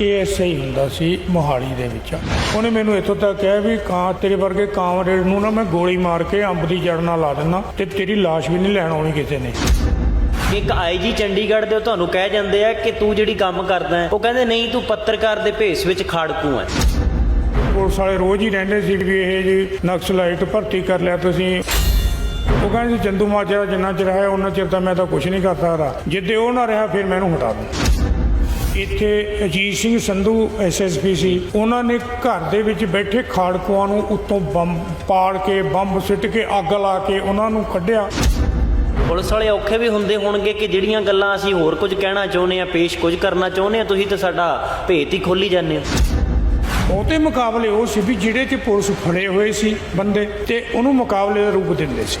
ASI ਹੁੰਦਾ ਸੀ ਮੋਹਾਲੀ ਦੇ ਵਿੱਚ। ਉਹਨੇ ਮੈਨੂੰ ਇੱਥੋਂ ਤੱਕ ਕਿਹਾ ਵੀ ਕਾਂ ਤੇਰੇ ਵਰਗੇ ਕਾਮਰੇਡ ਨੂੰ ਨਾ ਮੈਂ ਗੋਲੀ ਮਾਰ ਕੇ ਅੰਬ ਦੀ ਜੜ ਨਾਲ ਲਾ ਦਿੰਦਾ ਤੇ ਤੇਰੀ ਲਾਸ਼ ਵੀ ਨਹੀਂ ਲੈਣ ਆਉਣੀ ਕਿਸੇ ਨੇ। ਇੱਕ ਆਈਜੀ ਚੰਡੀਗੜ੍ਹ ਦੇ ਉਹ ਤੁਹਾਨੂੰ ਕਹਿ ਜਾਂਦੇ ਆ ਕਿ ਤੂੰ ਜਿਹੜੀ ਕੰਮ ਕਰਦਾ ਹੈ ਉਹ ਕਹਿੰਦੇ ਨਹੀਂ ਤੂੰ ਪੱਤਰਕਾਰ ਦੇ ਭੇਸ ਵਿੱਚ ਖਾੜਕੂ ਹੈ। ਪੁਲਿਸ ਵਾਲੇ ਰੋਜ਼ ਹੀ ਰਹਿੰਦੇ ਸੀ ਵੀ ਇਹ ਜੀ ਨਕਸਲਾਈਟ ਭਰਤੀ ਕਰ ਲਿਆ ਤੁਸੀਂ। ਉਹ ਕਹਿੰਦੇ ਚੰਦੂ ਮਾਜਰਾ ਜਿੰਨਾ ਚਿਰ ਹੈ ਉਹਨਾਂ ਚਿਰ ਤਾਂ ਮੈਂ ਤਾਂ ਕੁਝ ਨਹੀਂ ਕਰ ਸਕਦਾ। ਜਿੱਦੇ ਉਹ ਨਾ ਰਿਹਾ ਫਿਰ ਮੈਨੂੰ ਹਟਾ ਦੂੰ ਇੱਥੇ ਅਜੀਤ ਸਿੰਘ ਸੰਧੂ ਐਸਐਸਪੀ ਸੀ। ਉਹਨਾਂ ਨੇ ਘਰ ਦੇ ਵਿੱਚ ਬੈਠੇ ਖਾੜਕੂਆਂ ਨੂੰ ਉੱਤੋਂ ਬੰਬ ਪਾੜ ਕੇ ਬੰਬ ਸਿੱਟ ਕੇ ਅੱਗ ਲਾ ਕੇ ਉਹਨਾਂ ਨੂੰ ਕੱਢਿਆ। ਪੁਲਿਸ ਵਾਲੇ ਔਖੇ ਵੀ ਹੁੰਦੇ ਹੋਣਗੇ ਕਿ ਜਿਹੜੀਆਂ ਗੱਲਾਂ ਅਸੀਂ ਹੋਰ ਕੁਝ ਕਹਿਣਾ ਚਾਹੁੰਦੇ ਆ ਪੇਸ਼ ਕੁਝ ਕਰਨਾ ਚਾਹੁੰਦੇ ਆ ਤੁਸੀਂ ਤਾਂ ਸਾਡਾ ਭੇਤ ਹੀ ਖੋਲੀ ਜਾਂਦੇ ਹੋ। ਉਹਦੇ ਮੁਕਾਬਲੇ ਉਹ ਸੀ ਵੀ ਜਿਹੜੇ ਕਿ ਪੁਲਿਸ ਫੜੇ ਹੋਏ ਸੀ ਬੰਦੇ ਤੇ ਉਹਨੂੰ ਮੁਕਾਬਲੇ ਦਾ ਰੂਪ ਦਿੰਦੇ ਸੀ।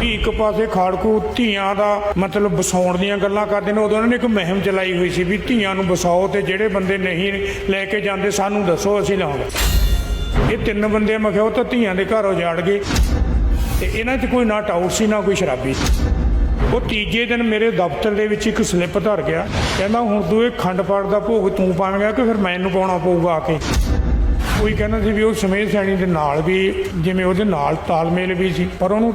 ਵੀ ਇੱਕ ਪਾਸੇ ਖਾੜਕੂ ਧੀਆਂ ਦਾ ਮਤਲਬ ਵਸਾਉਣ ਦੀਆਂ ਗੱਲਾਂ ਕਰਦੇ ਨੇ, ਉਦੋਂ ਉਹਨਾਂ ਨੇ ਇੱਕ ਮੁਹਿੰਮ ਚਲਾਈ ਹੋਈ ਸੀ ਵੀ ਧੀਆਂ ਨੂੰ ਵਸਾਓ ਤੇ ਜਿਹੜੇ ਬੰਦੇ ਨਹੀਂ ਲੈ ਕੇ ਜਾਂਦੇ, ਸਾਨੂੰ ਦੱਸੋ, ਅਸੀਂ ਲਾਵਾਂਗੇ ਇਹ ਤਿੰਨ ਬੰਦੇ, ਮੈਂ ਕਿਹਾ ਉਹ ਤਾਂ ਧੀਆਂ ਦੇ ਘਰ ਉਜਾੜ ਗਏ। ਤੇ ਇਹਨਾਂ 'ਚ ਕੋਈ ਨਾ ਟਾਊਟ ਸੀ, ਨਾ ਕੋਈ ਸ਼ਰਾਬੀ ਸੀ। ਉਹ ਤੀਜੇ ਦਿਨ ਮੇਰੇ ਦਫ਼ਤਰ ਦੇ ਵਿੱਚ ਇੱਕ ਸਲਿੱਪ ਧਰ ਗਿਆ। ਕਹਿੰਦਾ, ਹੁਣ ਤੂੰ ਇਹ ਖੰਡ ਪਾੜ ਦਾ ਭੋਗ ਤੂੰ ਪਾਵੇਂਗਾ ਕਿ ਫਿਰ ਮੈਨੂੰ ਪਾਉਣਾ ਪਊਗਾ ਆ ਕੇ? ਕੋਈ ਕਹਿੰਦਾ ਸੀ ਵੀ ਉਹ ਸਮੇਤ ਸੈਣੀ ਦੇ ਨਾਲ ਵੀ ਜਿਵੇਂ ਉਹਦੇ ਨਾਲ ਤਾਲਮੇਲ ਵੀ ਸੀ ਪਰ ਉਹਨੂੰ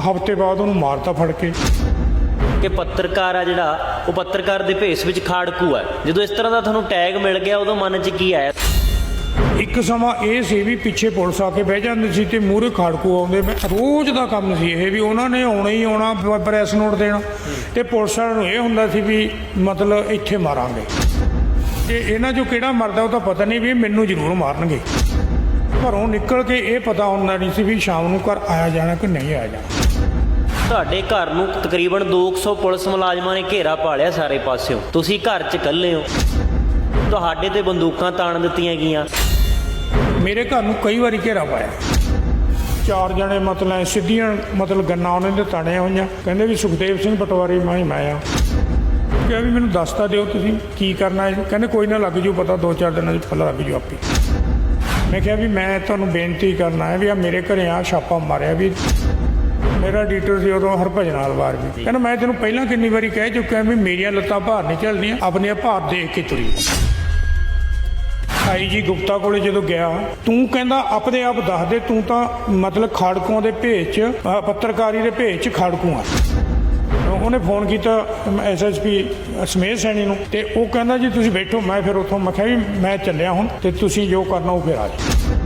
ਹਫ਼ਤੇ ਬਾਅਦ ਉਹਨੂੰ ਮਾਰਤਾ ਫੜ ਕੇ। ਕਿ ਪੱਤਰਕਾਰ ਆ ਜਿਹੜਾ ਉਹ ਪੱਤਰਕਾਰ ਦੇ ਭੇਸ ਵਿੱਚ ਖਾੜਕੂ ਹੈ ਜਦੋਂ ਇਸ ਤਰ੍ਹਾਂ ਦਾ ਤੁਹਾਨੂੰ ਟੈਗ ਮਿਲ ਗਿਆ ਉਦੋਂ ਮਨ 'ਚ ਕੀ ਆਇਆ? ਇੱਕ ਸਮਾਂ ਇਹ ਸੀ ਵੀ ਪਿੱਛੇ ਪੁਲਿਸ ਆ ਕੇ ਬਹਿ ਜਾਂਦੀ ਸੀ ਤੇ ਮੂਹਰੇ ਖਾੜਕੂ ਆਉਂਦੇ। ਮੈਂ ਰੋਜ਼ ਦਾ ਕੰਮ ਸੀ ਇਹ ਵੀ ਉਹਨਾਂ ਨੇ ਆਉਣਾ ਹੀ ਆਉਣਾ ਪ੍ਰੈਸ ਨੋਟ ਦੇਣਾ। ਤੇ ਪੁਲਿਸ ਵਾਲਿਆਂ ਨੂੰ ਇਹ ਹੁੰਦਾ ਸੀ ਵੀ ਮਤਲਬ ਇੱਥੇ ਮਾਰਾਂਗੇ। ਤੇ ਇਹਨਾਂ ਚੋਂ ਕਿਹੜਾ ਮਰਦਾ ਉਹ ਤਾਂ ਪਤਾ ਨਹੀਂ ਵੀ ਮੈਨੂੰ ਜ਼ਰੂਰ ਮਾਰਨਗੇ। ਘਰੋਂ ਨਿਕਲ ਕੇ ਇਹ ਪਤਾ ਹੁੰਦਾ ਨਹੀਂ ਸੀ ਵੀ ਸ਼ਾਮ ਨੂੰ ਘਰ ਆਇਆ ਜਾਣਾ ਕਿ ਨਹੀਂ ਆਇਆ ਜਾਣਾ। ਤੁਹਾਡੇ ਘਰ ਨੂੰ ਤਕਰੀਬਨ 200 ਪੁਲਿਸ ਮੁਲਾਜ਼ਮਾਂ ਨੇ ਘੇਰਾ ਪਾ ਲਿਆ ਸਾਰੇ ਪਾਸਿਓਂ। ਤੁਸੀਂ ਘਰ 'ਚ ਇਕੱਲੇ ਹੋ। ਤੁਹਾਡੇ ਤੇ ਬੰਦੂਕਾਂ ਤਾਣ ਦਿੱਤੀਆਂ ਗਈਆਂ। ਮੇਰੇ ਘਰ ਨੂੰ ਕਈ ਵਾਰੀ ਘੇਰਾ ਪਾਇਆ। ਚਾਰ ਜਣੇ ਮਤਲਬ ਸਿੱਧੀਆਂ ਮਤਲਬ ਗੰਨਾ ਉਹਨਾਂ ਦੇ ਤਾਣੀਆਂ ਹੋਈਆਂ। ਕਹਿੰਦੇ ਵੀ ਸੁਖਦੇਵ ਸਿੰਘ ਪਟਵਾਰੀ ਮੈਂ ਮੈਂ ਆ। ਕਿਹਾ ਵੀ ਮੈਨੂੰ ਦੱਸਤਾ ਦਿਓ ਤੁਸੀਂ ਕੀ ਕਰਨਾ ਹੈ। ਕਹਿੰਦੇ ਕੋਈ ਨਾ ਲੱਗ ਜੂ, ਪਤਾ ਦੋ ਚਾਰ ਦਿਨਾਂ 'ਚ ਪਤਾ ਲੱਗ ਜੂ ਆਪੇ। ਮੈਂ ਕਿਹਾ ਵੀ ਮੈਂ ਤੁਹਾਨੂੰ ਬੇਨਤੀ ਕਰਨਾ ਹੈ ਵੀ ਆ ਮੇਰੇ ਘਰੇ ਆ ਛਾਪਾ ਮਾਰਿਆ ਵੀ ਮੇਰਾ ਐਡੀਟਰ ਸੀ ਉਦੋਂ ਹਰਭਜਨ ਆਲਵਾਰ ਵੀ। ਕਹਿੰਦਾ ਮੈਂ ਤੈਨੂੰ ਪਹਿਲਾਂ ਕਿੰਨੀ ਵਾਰੀ ਕਹਿ ਚੁੱਕਿਆ ਵੀ ਮੇਰੀਆਂ ਲੱਤਾਂ ਭਾਰ ਨਹੀਂ ਚੱਲਦੀਆਂ ਆਪਣੇ ਭਾਰ ਦੇਖ ਕੇ ਤੁਰੀ। ਆਈ ਜੀ ਗੁਪਤਾ ਕੋਲੇ ਜਦੋਂ ਗਿਆ, ਤੂੰ ਕਹਿੰਦਾ ਆਪਣੇ ਆਪ ਦੱਸ ਦੇ, ਤੂੰ ਤਾਂ ਮਤਲਬ ਖਾੜਕੂਆਂ ਦੇ ਭੇਜ ਚ ਪੱਤਰਕਾਰੀ ਦੇ ਭੇਜ ਚ ਖਾੜਕੂ ਆ ਉਹਨੇ ਫੋਨ ਕੀਤਾ ਐਸਐਸਪੀ ਸਮੇਤ ਸੈਣੀ ਨੂੰ ਤੇ ਉਹ ਕਹਿੰਦਾ ਜੀ ਤੁਸੀਂ ਬੈਠੋ, ਮੈਂ ਫਿਰ ਉੱਥੋਂ ਮੈਂ ਕਿਹਾ ਵੀ ਮੈਂ ਚੱਲਿਆ ਹੁਣ ਤੇ ਤੁਸੀਂ ਜੋ ਕਰਨਾ ਉਹ ਫਿਰ ਆ ਜਾਓ।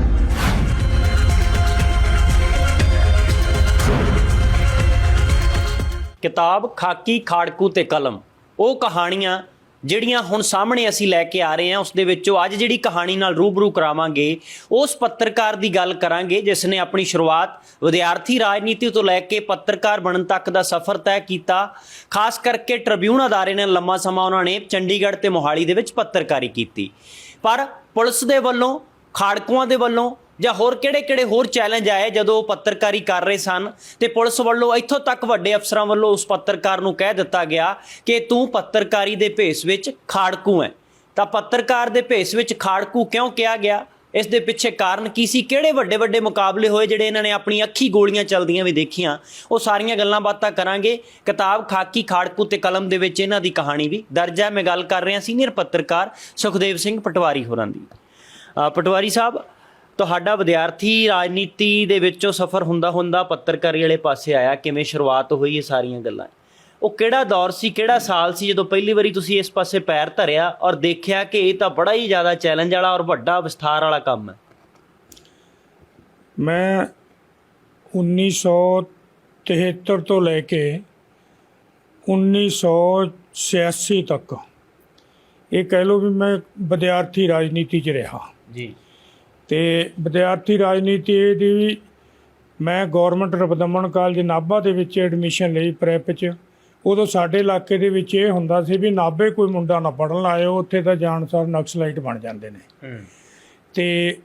ਕਿਤਾਬ ਖਾਕੀ ਖਾੜਕੂ ਤੇ ਕਲਮ, ਉਹ ਕਹਾਣੀਆਂ ਜਿਹੜੀਆਂ ਹੁਣ ਸਾਹਮਣੇ ਅਸੀਂ ਲੈ ਕੇ ਆ ਰਹੇ ਹਾਂ, ਉਸ ਦੇ ਵਿੱਚੋਂ ਅੱਜ ਜਿਹੜੀ ਕਹਾਣੀ ਨਾਲ ਰੂਬਰੂ ਕਰਾਵਾਂਗੇ, ਉਸ ਪੱਤਰਕਾਰ ਦੀ ਗੱਲ ਕਰਾਂਗੇ, ਜਿਸ ਨੇ ਆਪਣੀ ਸ਼ੁਰੂਆਤ ਵਿਦਿਆਰਥੀ ਰਾਜਨੀਤੀ ਤੋਂ ਲੈ ਕੇ ਪੱਤਰਕਾਰ ਬਣਨ ਤੱਕ ਦਾ ਸਫ਼ਰ ਤੈਅ ਕੀਤਾ। ਖਾਸ ਕਰਕੇ ਟ੍ਰਿਬਿਊਨ ਅਦਾਰੇ ਨੇ ਲੰਮਾ ਸਮਾਂ ਉਹਨਾਂ ਨੇ ਚੰਡੀਗੜ੍ਹ ਤੇ ਮੋਹਾਲੀ ਦੇ ਵਿੱਚ ਪੱਤਰਕਾਰੀ ਕੀਤੀ। ਪਰ ਪੁਲਿਸ ਦੇ ਵੱਲੋਂ, ਖਾੜਕੂਆਂ ਦੇ ਵੱਲੋਂ ਜਾਂ ਹੋਰ ਕਿਹੜੇ-ਕਿਹੜੇ ਹੋਰ ਚੈਲੰਜ ਆਏ ਜਦੋਂ ਉਹ ਪੱਤਰਕਾਰੀ ਕਰ ਰਹੇ ਸਨ? ਤੇ ਪੁਲਿਸ ਵੱਲੋਂ ਇੱਥੋਂ ਤੱਕ ਵੱਡੇ ਅਫਸਰਾਂ ਵੱਲੋਂ ਉਸ ਪੱਤਰਕਾਰ ਨੂੰ ਕਹਿ ਦਿੱਤਾ ਗਿਆ ਕਿ ਤੂੰ ਪੱਤਰਕਾਰੀ ਦੇ ਭੇਸ ਵਿੱਚ ਖਾੜਕੂ ਹੈ ਤਾਂ ਪੱਤਰਕਾਰ ਦੇ ਭੇਸ ਵਿੱਚ ਖਾੜਕੂ ਕਿਉਂ ਕਿਹਾ ਗਿਆ? ਇਸ ਦੇ ਪਿੱਛੇ ਕਾਰਨ ਕੀ ਸੀ? ਕਿਹੜੇ ਵੱਡੇ-ਵੱਡੇ ਮੁਕਾਬਲੇ ਹੋਏ ਜਿਹੜੇ ਇਹਨਾਂ ਨੇ ਆਪਣੀ ਅੱਖੀ ਗੋਲੀਆਂ ਚੱਲਦੀਆਂ ਵੀ ਦੇਖੀਆਂ? ਉਹ ਸਾਰੀਆਂ ਗੱਲਾਂ ਬਾਤਾਂ ਕਰਾਂਗੇ। ਕਿਤਾਬ ਖਾਕੀ ਖਾੜਕੂ ਤੇ ਕਲਮ ਦੇ ਵਿੱਚ ਇਹਨਾਂ ਦੀ ਕਹਾਣੀ ਵੀ ਦਰਜ ਹੈ। ਮੈਂ ਗੱਲ ਕਰ ਰਿਹਾ ਸੀਨੀਅਰ ਪੱਤਰਕਾਰ ਸੁਖਦੇਵ ਸਿੰਘ ਪਟਵਾਰੀ ਹੋਰਾਂ ਦੀ। ਪਟਵਾਰੀ ਸਾਹਿਬ ਤੁਹਾਡਾ ਵਿਦਿਆਰਥੀ ਰਾਜਨੀਤੀ ਦੇ ਵਿੱਚੋਂ ਸਫ਼ਰ ਹੁੰਦਾ ਹੁੰਦਾ ਪੱਤਰਕਾਰੀ ਵਾਲੇ ਪਾਸੇ ਆਇਆ ਕਿਵੇਂ ਸ਼ੁਰੂਆਤ ਹੋਈ ਇਹ ਸਾਰੀਆਂ ਗੱਲਾਂ? ਉਹ ਕਿਹੜਾ ਦੌਰ ਸੀ ਕਿਹੜਾ ਸਾਲ ਸੀ ਜਦੋਂ ਪਹਿਲੀ ਵਾਰੀ ਤੁਸੀਂ ਇਸ ਪਾਸੇ ਪੈਰ ਧਰਿਆ ਔਰ ਦੇਖਿਆ ਕਿ ਇਹ ਤਾਂ ਬੜਾ ਹੀ ਜ਼ਿਆਦਾ ਚੈਲੰਜ ਵਾਲਾ ਔਰ ਵੱਡਾ ਵਿਸਥਾਰ ਵਾਲਾ ਕੰਮ ਹੈ? ਮੈਂ 1973 ਤੋਂ ਲੈ ਕੇ 1986 ਤੱਕ ਇਹ ਕਹਿ ਲਓ ਵੀ ਮੈਂ ਵਿਦਿਆਰਥੀ ਰਾਜਨੀਤੀ 'ਚ ਰਿਹਾ। ਜੀ। ਤੇ ਵਿਦਿਆਰਥੀ ਰਾਜਨੀਤੀ ਦੀ ਵੀ ਮੈਂ ਗਵਰਨਮੈਂਟ ਰਬਦਮਨ ਕਾਲਜ ਨਾਭਾ ਦੇ ਵਿੱਚ ਐਡਮਿਸ਼ਨ ਲਈ ਪ੍ਰੈਪ 'ਚ। ਉਦੋਂ ਸਾਡੇ ਇਲਾਕੇ ਦੇ ਵਿੱਚ ਇਹ ਹੁੰਦਾ ਸੀ ਵੀ ਨਾਭੇ ਕੋਈ ਮੁੰਡਾ ਨਾ ਪੜਨ ਆਇਓ ਉੱਥੇ ਤਾਂ ਜਾਣਸਾਰ ਨਕਸਲਾਈਟ ਬਣ ਜਾਂਦੇ ਨੇ। ਤੇ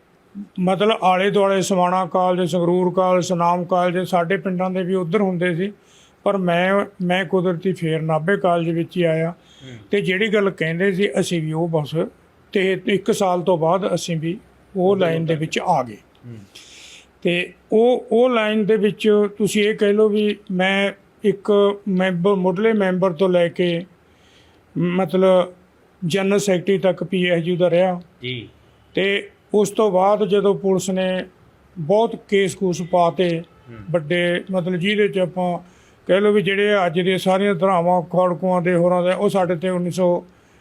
ਮਤਲਬ ਆਲੇ ਦੁਆਲੇ Samana college Sangrur college Sunam college ਸਾਡੇ ਪਿੰਡਾਂ ਦੇ ਵੀ ਉਧਰ ਹੁੰਦੇ ਸੀ। ਪਰ ਮੈਂ ਮੈਂ ਕੁਦਰਤੀ ਫੇਰ ਨਾਭੇ ਕਾਲਜ ਵਿੱਚ ਹੀ ਆਇਆ। ਤੇ ਜਿਹੜੀ ਗੱਲ ਕਹਿੰਦੇ ਸੀ ਅਸੀਂ ਵੀ ਉਹ ਬਸ ਤੇ ਇੱਕ ਸਾਲ ਤੋਂ ਬਾਅਦ ਅਸੀਂ ਵੀ ਉਹ ਲਾਈਨ ਦੇ ਵਿੱਚ ਆ ਗਏ। ਤੇ ਉਹ ਉਹ ਲਾਈਨ ਦੇ ਵਿੱਚ ਤੁਸੀਂ ਇਹ ਕਹਿ ਲਓ ਵੀ ਮੈਂ ਇੱਕ ਮੈਂਬਰ ਮੁੱਢਲੇ ਮੈਂਬਰ ਤੋਂ ਲੈ ਕੇ ਮਤਲਬ ਜਨਰਲ ਸੈਕਟਰੀ ਤੱਕ ਪੀਐਸਯੂ ਦਾ ਰਿਹਾ। ਜੀ। ਤੇ ਉਸ ਤੋਂ ਬਾਅਦ ਜਦੋਂ ਪੁਲਿਸ ਨੇ ਬਹੁਤ ਕੇਸ ਕੂਸ ਪਾਤੇ ਵੱਡੇ ਮਤਲਬ ਜਿਹਦੇ ਚ ਆਪਾਂ ਕਹਿ ਲਓ ਵੀ ਜਿਹੜੇ ਅੱਜ ਦੇ ਸਾਰੀਆਂ ਧਰਾਵਾਂ ਖੜਕੂਆਂ ਦੇ ਹੋਰਾਂ ਦੇ ਉਹ ਸਾਡੇ ਤੇ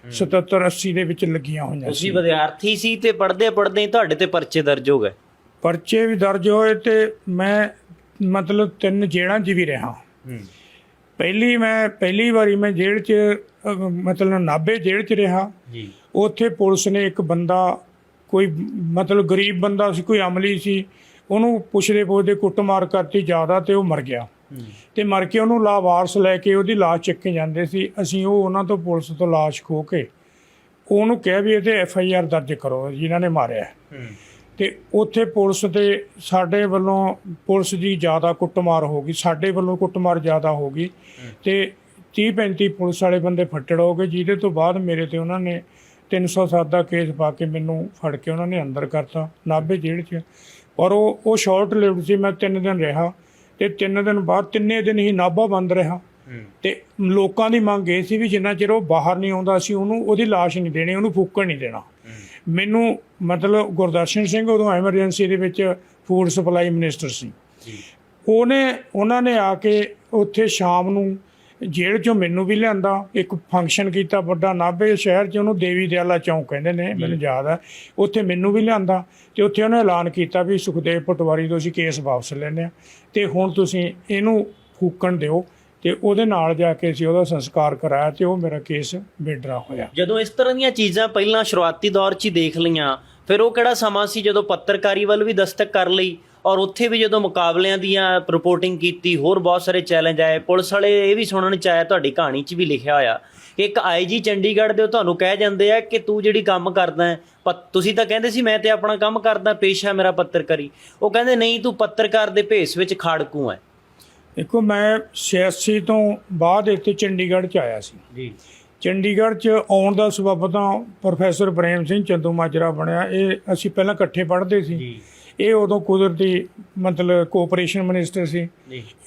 1977 80 ਦੇ ਵਿੱਚ ਲੱਗੀਆਂ ਹੋਈਆਂ ਤੁਸੀਂ ਸੀ। ਵਿਦਿਆਰਥੀ ਸੀ ਤੇ ਪੜ੍ਹਦੇ ਪੜ੍ਹਦੇ ਹੀ ਤੁਹਾਡੇ ਤੇ ਪਰਚੇ ਦਰਜ ਹੋ ਗਏ। ਪਰਚੇ ਵੀ ਦਰਜ ਹੋਏ ਤੇ ਮੈਂ ਮਤਲਬ ਤਿੰਨ ਜੇਲ੍ਹਾਂ 'ਚ ਵੀ ਰਿਹਾ। ਪਹਿਲੀ ਮੈਂ ਪਹਿਲੀ ਵਾਰੀ ਮੈਂ ਜੇਲ੍ਹ 'ਚ ਅਹ, ਮਤਲਬ ਨਾਭੇ ਜੇਲ੍ਹ 'ਚ ਰਿਹਾ। ਜੀ। ਉੱਥੇ ਪੁਲਿਸ ਨੇ ਇੱਕ ਬੰਦਾ ਕੋਈ ਮਤਲਬ ਗਰੀਬ ਬੰਦਾ ਸੀ ਕੋਈ ਅਮਲੀ ਸੀ ਉਹਨੂੰ ਪੁੱਛਦੇ ਪੁੱਛਦੇ ਕੁੱਟਮਾਰ ਕਰਤੀ ਜ਼ਿਆਦਾ ਤੇ ਉਹ ਮਰ ਗਿਆ। ਤੇ ਮਰ ਕੇ ਉਹਨੂੰ ਲਾਵਾਰਸ ਲੈ ਕੇ ਉਹਦੀ ਲਾਸ਼ ਚੱਕੇ ਜਾਂਦੇ ਸੀ। ਅਸੀਂ ਉਹ ਉਹਨਾਂ ਤੋਂ ਪੁਲਿਸ ਤੋਂ ਲਾਸ਼ ਖੋ ਕੇ ਉਹਨੂੰ ਕਿਹਾ ਵੀ ਇਹਦੇ ਐਫ ਆਈ ਆਰ ਦਰਜ ਕਰੋ, ਜਿਨ੍ਹਾਂ ਨੇ ਮਾਰਿਆ। ਹੈ। ਤੇ ਉੱਥੇ ਪੁਲਿਸ ਦੇ ਸਾਡੇ ਵੱਲੋਂ ਪੁਲਿਸ ਦੀ ਜ਼ਿਆਦਾ ਕੁੱਟਮਾਰ ਹੋ ਗਈ, ਸਾਡੇ ਵੱਲੋਂ ਕੁੱਟਮਾਰ ਜ਼ਿਆਦਾ ਹੋ ਗਈ। ਤੇ 30 35 ਪੁਲਿਸ ਵਾਲੇ ਬੰਦੇ ਫੱਟੜ ਹੋ ਗਏ, ਜਿਹਦੇ ਤੋਂ ਬਾਅਦ ਮੇਰੇ ਤੇ ਉਹਨਾਂ ਨੇ 307 ਦਾ ਕੇਸ ਪਾ ਕੇ ਮੈਨੂੰ ਫੜ ਕੇ ਉਹਨਾਂ ਨੇ ਅੰਦਰ ਕਰਤਾ, ਨਾਭੇ ਜੇਲ੍ਹ 'ਚ। ਪਰ ਉਹ ਉਹ ਸ਼ਾਰਟ ਲਿਵਡ ਸੀ, ਮੈਂ ਤਿੰਨ ਦਿਨ ਰਿਹਾ। ਤੇ ਤਿੰਨ ਦਿਨ ਬਾਅਦ ਤਿੰਨੇ ਦਿਨ ਹੀ ਨਾਭਾ ਬੰਦ ਰਿਹਾ। ਤੇ ਲੋਕਾਂ ਦੀ ਮੰਗ ਇਹ ਸੀ ਵੀ ਜਿੰਨਾ ਚਿਰ ਉਹ ਬਾਹਰ ਨਹੀਂ ਆਉਂਦਾ ਸੀ ਉਹਨੂੰ ਉਹਦੀ ਲਾਸ਼ ਨਹੀਂ ਦੇਣੀ ਉਹਨੂੰ ਫੂਕਣ ਨਹੀਂ ਦੇਣਾ। ਮੈਨੂੰ ਮਤਲਬ ਗੁਰਦਰਸ਼ਨ ਸਿੰਘ ਉਦੋਂ ਐਮਰਜੈਂਸੀ ਦੇ ਵਿੱਚ ਫੂਡ ਸਪਲਾਈ ਮਿਨਿਸਟਰ ਸੀ। ਉਹਨੇ ਉਹਨਾਂ ਨੇ ਆ ਕੇ ਉੱਥੇ ਸ਼ਾਮ ਨੂੰ ਜੇਲ੍ਹ ਚੋਂ ਮੈਨੂੰ ਵੀ ਲਿਆਂਦਾ ਇੱਕ ਫੰਕਸ਼ਨ ਕੀਤਾ ਵੱਡਾ ਨਾਭੇ ਸ਼ਹਿਰ 'ਚ ਉਹਨੂੰ ਦੇਵੀ ਦਿਆਲਾ ਚੌਂਕ ਕਹਿੰਦੇ ਨੇ ਮੈਨੂੰ ਯਾਦ ਹੈ ਉੱਥੇ ਮੈਨੂੰ ਵੀ ਲਿਆਂਦਾ ਤੇ ਉੱਥੇ ਉਹਨੇ ਐਲਾਨ ਕੀਤਾ ਵੀ ਸੁਖਦੇਵ ਪਟਵਾਰੀ ਤੋਂ ਅਸੀਂ ਕੇਸ ਵਾਪਸ ਲੈਂਦੇ ਆ ਤੇ ਹੁਣ ਤੁਸੀਂ ਇਹਨੂੰ ਫੂਕਣ ਦਿਓ ਤੇ ਉਹਦੇ ਨਾਲ ਜਾ ਕੇ ਅਸੀਂ ਉਹਦਾ ਸੰਸਕਾਰ ਕਰਾਇਆ ਤੇ ਉਹ ਮੇਰਾ ਕੇਸ ਵਿਡਰਾ ਹੋਇਆ। ਜਦੋਂ ਇਸ ਤਰ੍ਹਾਂ ਦੀਆਂ ਚੀਜ਼ਾਂ ਪਹਿਲਾਂ ਸ਼ੁਰੂਆਤੀ ਦੌਰ 'ਚ ਹੀ ਦੇਖ ਲਈਆਂ ਫਿਰ ਉਹ ਕਿਹੜਾ ਸਮਾਂ ਸੀ ਜਦੋਂ ਪੱਤਰਕਾਰੀ ਵੱਲ ਵੀ ਦਸਤਕ ਕਰ ਲਈ? ਔਰ ਉੱਥੇ ਵੀ ਜਦੋਂ ਮੁਕਾਬਲਿਆਂ ਦੀਆਂ ਰਿਪੋਰਟਿੰਗ ਕੀਤੀ ਹੋਰ ਬਹੁਤ ਸਾਰੇ ਚੈਲੰਜ ਆਏ। ਪੁਲਿਸ ਵਾਲੇ ਇਹ ਵੀ ਸੁਣਨ ਚ ਆਇਆ ਤੁਹਾਡੀ ਕਹਾਣੀ 'ਚ ਵੀ ਲਿਖਿਆ ਹੋਇਆ। ਕਿ ਇੱਕ ਆਈਜੀ ਚੰਡੀਗੜ੍ਹ ਦੇ ਉਹ ਤੁਹਾਨੂੰ ਕਹਿ ਜਾਂਦੇ ਆ ਕਿ ਤੂੰ ਜਿਹੜੀ ਕੰਮ ਕਰਦਾ ਤੁਸੀਂ ਤਾਂ ਕਹਿੰਦੇ ਸੀ ਮੈਂ ਤੇ ਆਪਣਾ ਕੰਮ ਕਰਦਾ ਪੇਸ਼ਾ ਮੇਰਾ ਪੱਤਰਕਾਰੀ। ਉਹ ਕਹਿੰਦੇ ਨਹੀਂ ਤੂੰ ਪੱਤਰਕਾਰ ਦੇ ਭੇਸ ਵਿੱਚ ਖਾੜਕੂ ਹੈ। ਦੇਖੋ ਮੈਂ 86 ਤੋਂ ਬਾਅਦ ਇੱਥੇ ਚੰਡੀਗੜ੍ਹ ਚ ਆਇਆ ਸੀ। ਜੀ। ਚੰਡੀਗੜ੍ਹ ਚ ਆਉਣ ਦਾ ਸਬਬ ਤਾਂ ਪ੍ਰੋਫੈਸਰ ਪ੍ਰੇਮ ਸਿੰਘ ਚੰਦੂ ਮਾਜਰਾ ਬਣਿਆ। ਇਹ ਅਸੀਂ ਪਹਿਲਾਂ ਇਕੱਠੇ ਪੜ੍ਹਦੇ ਸੀ। ਜੀ। ਇਹ ਉਦੋਂ ਕੁਦਰਤੀ ਮਤਲਬ ਕੋਆਪਰੇਸ਼ਨ ਮਿਨਿਸਟਰ ਸੀ।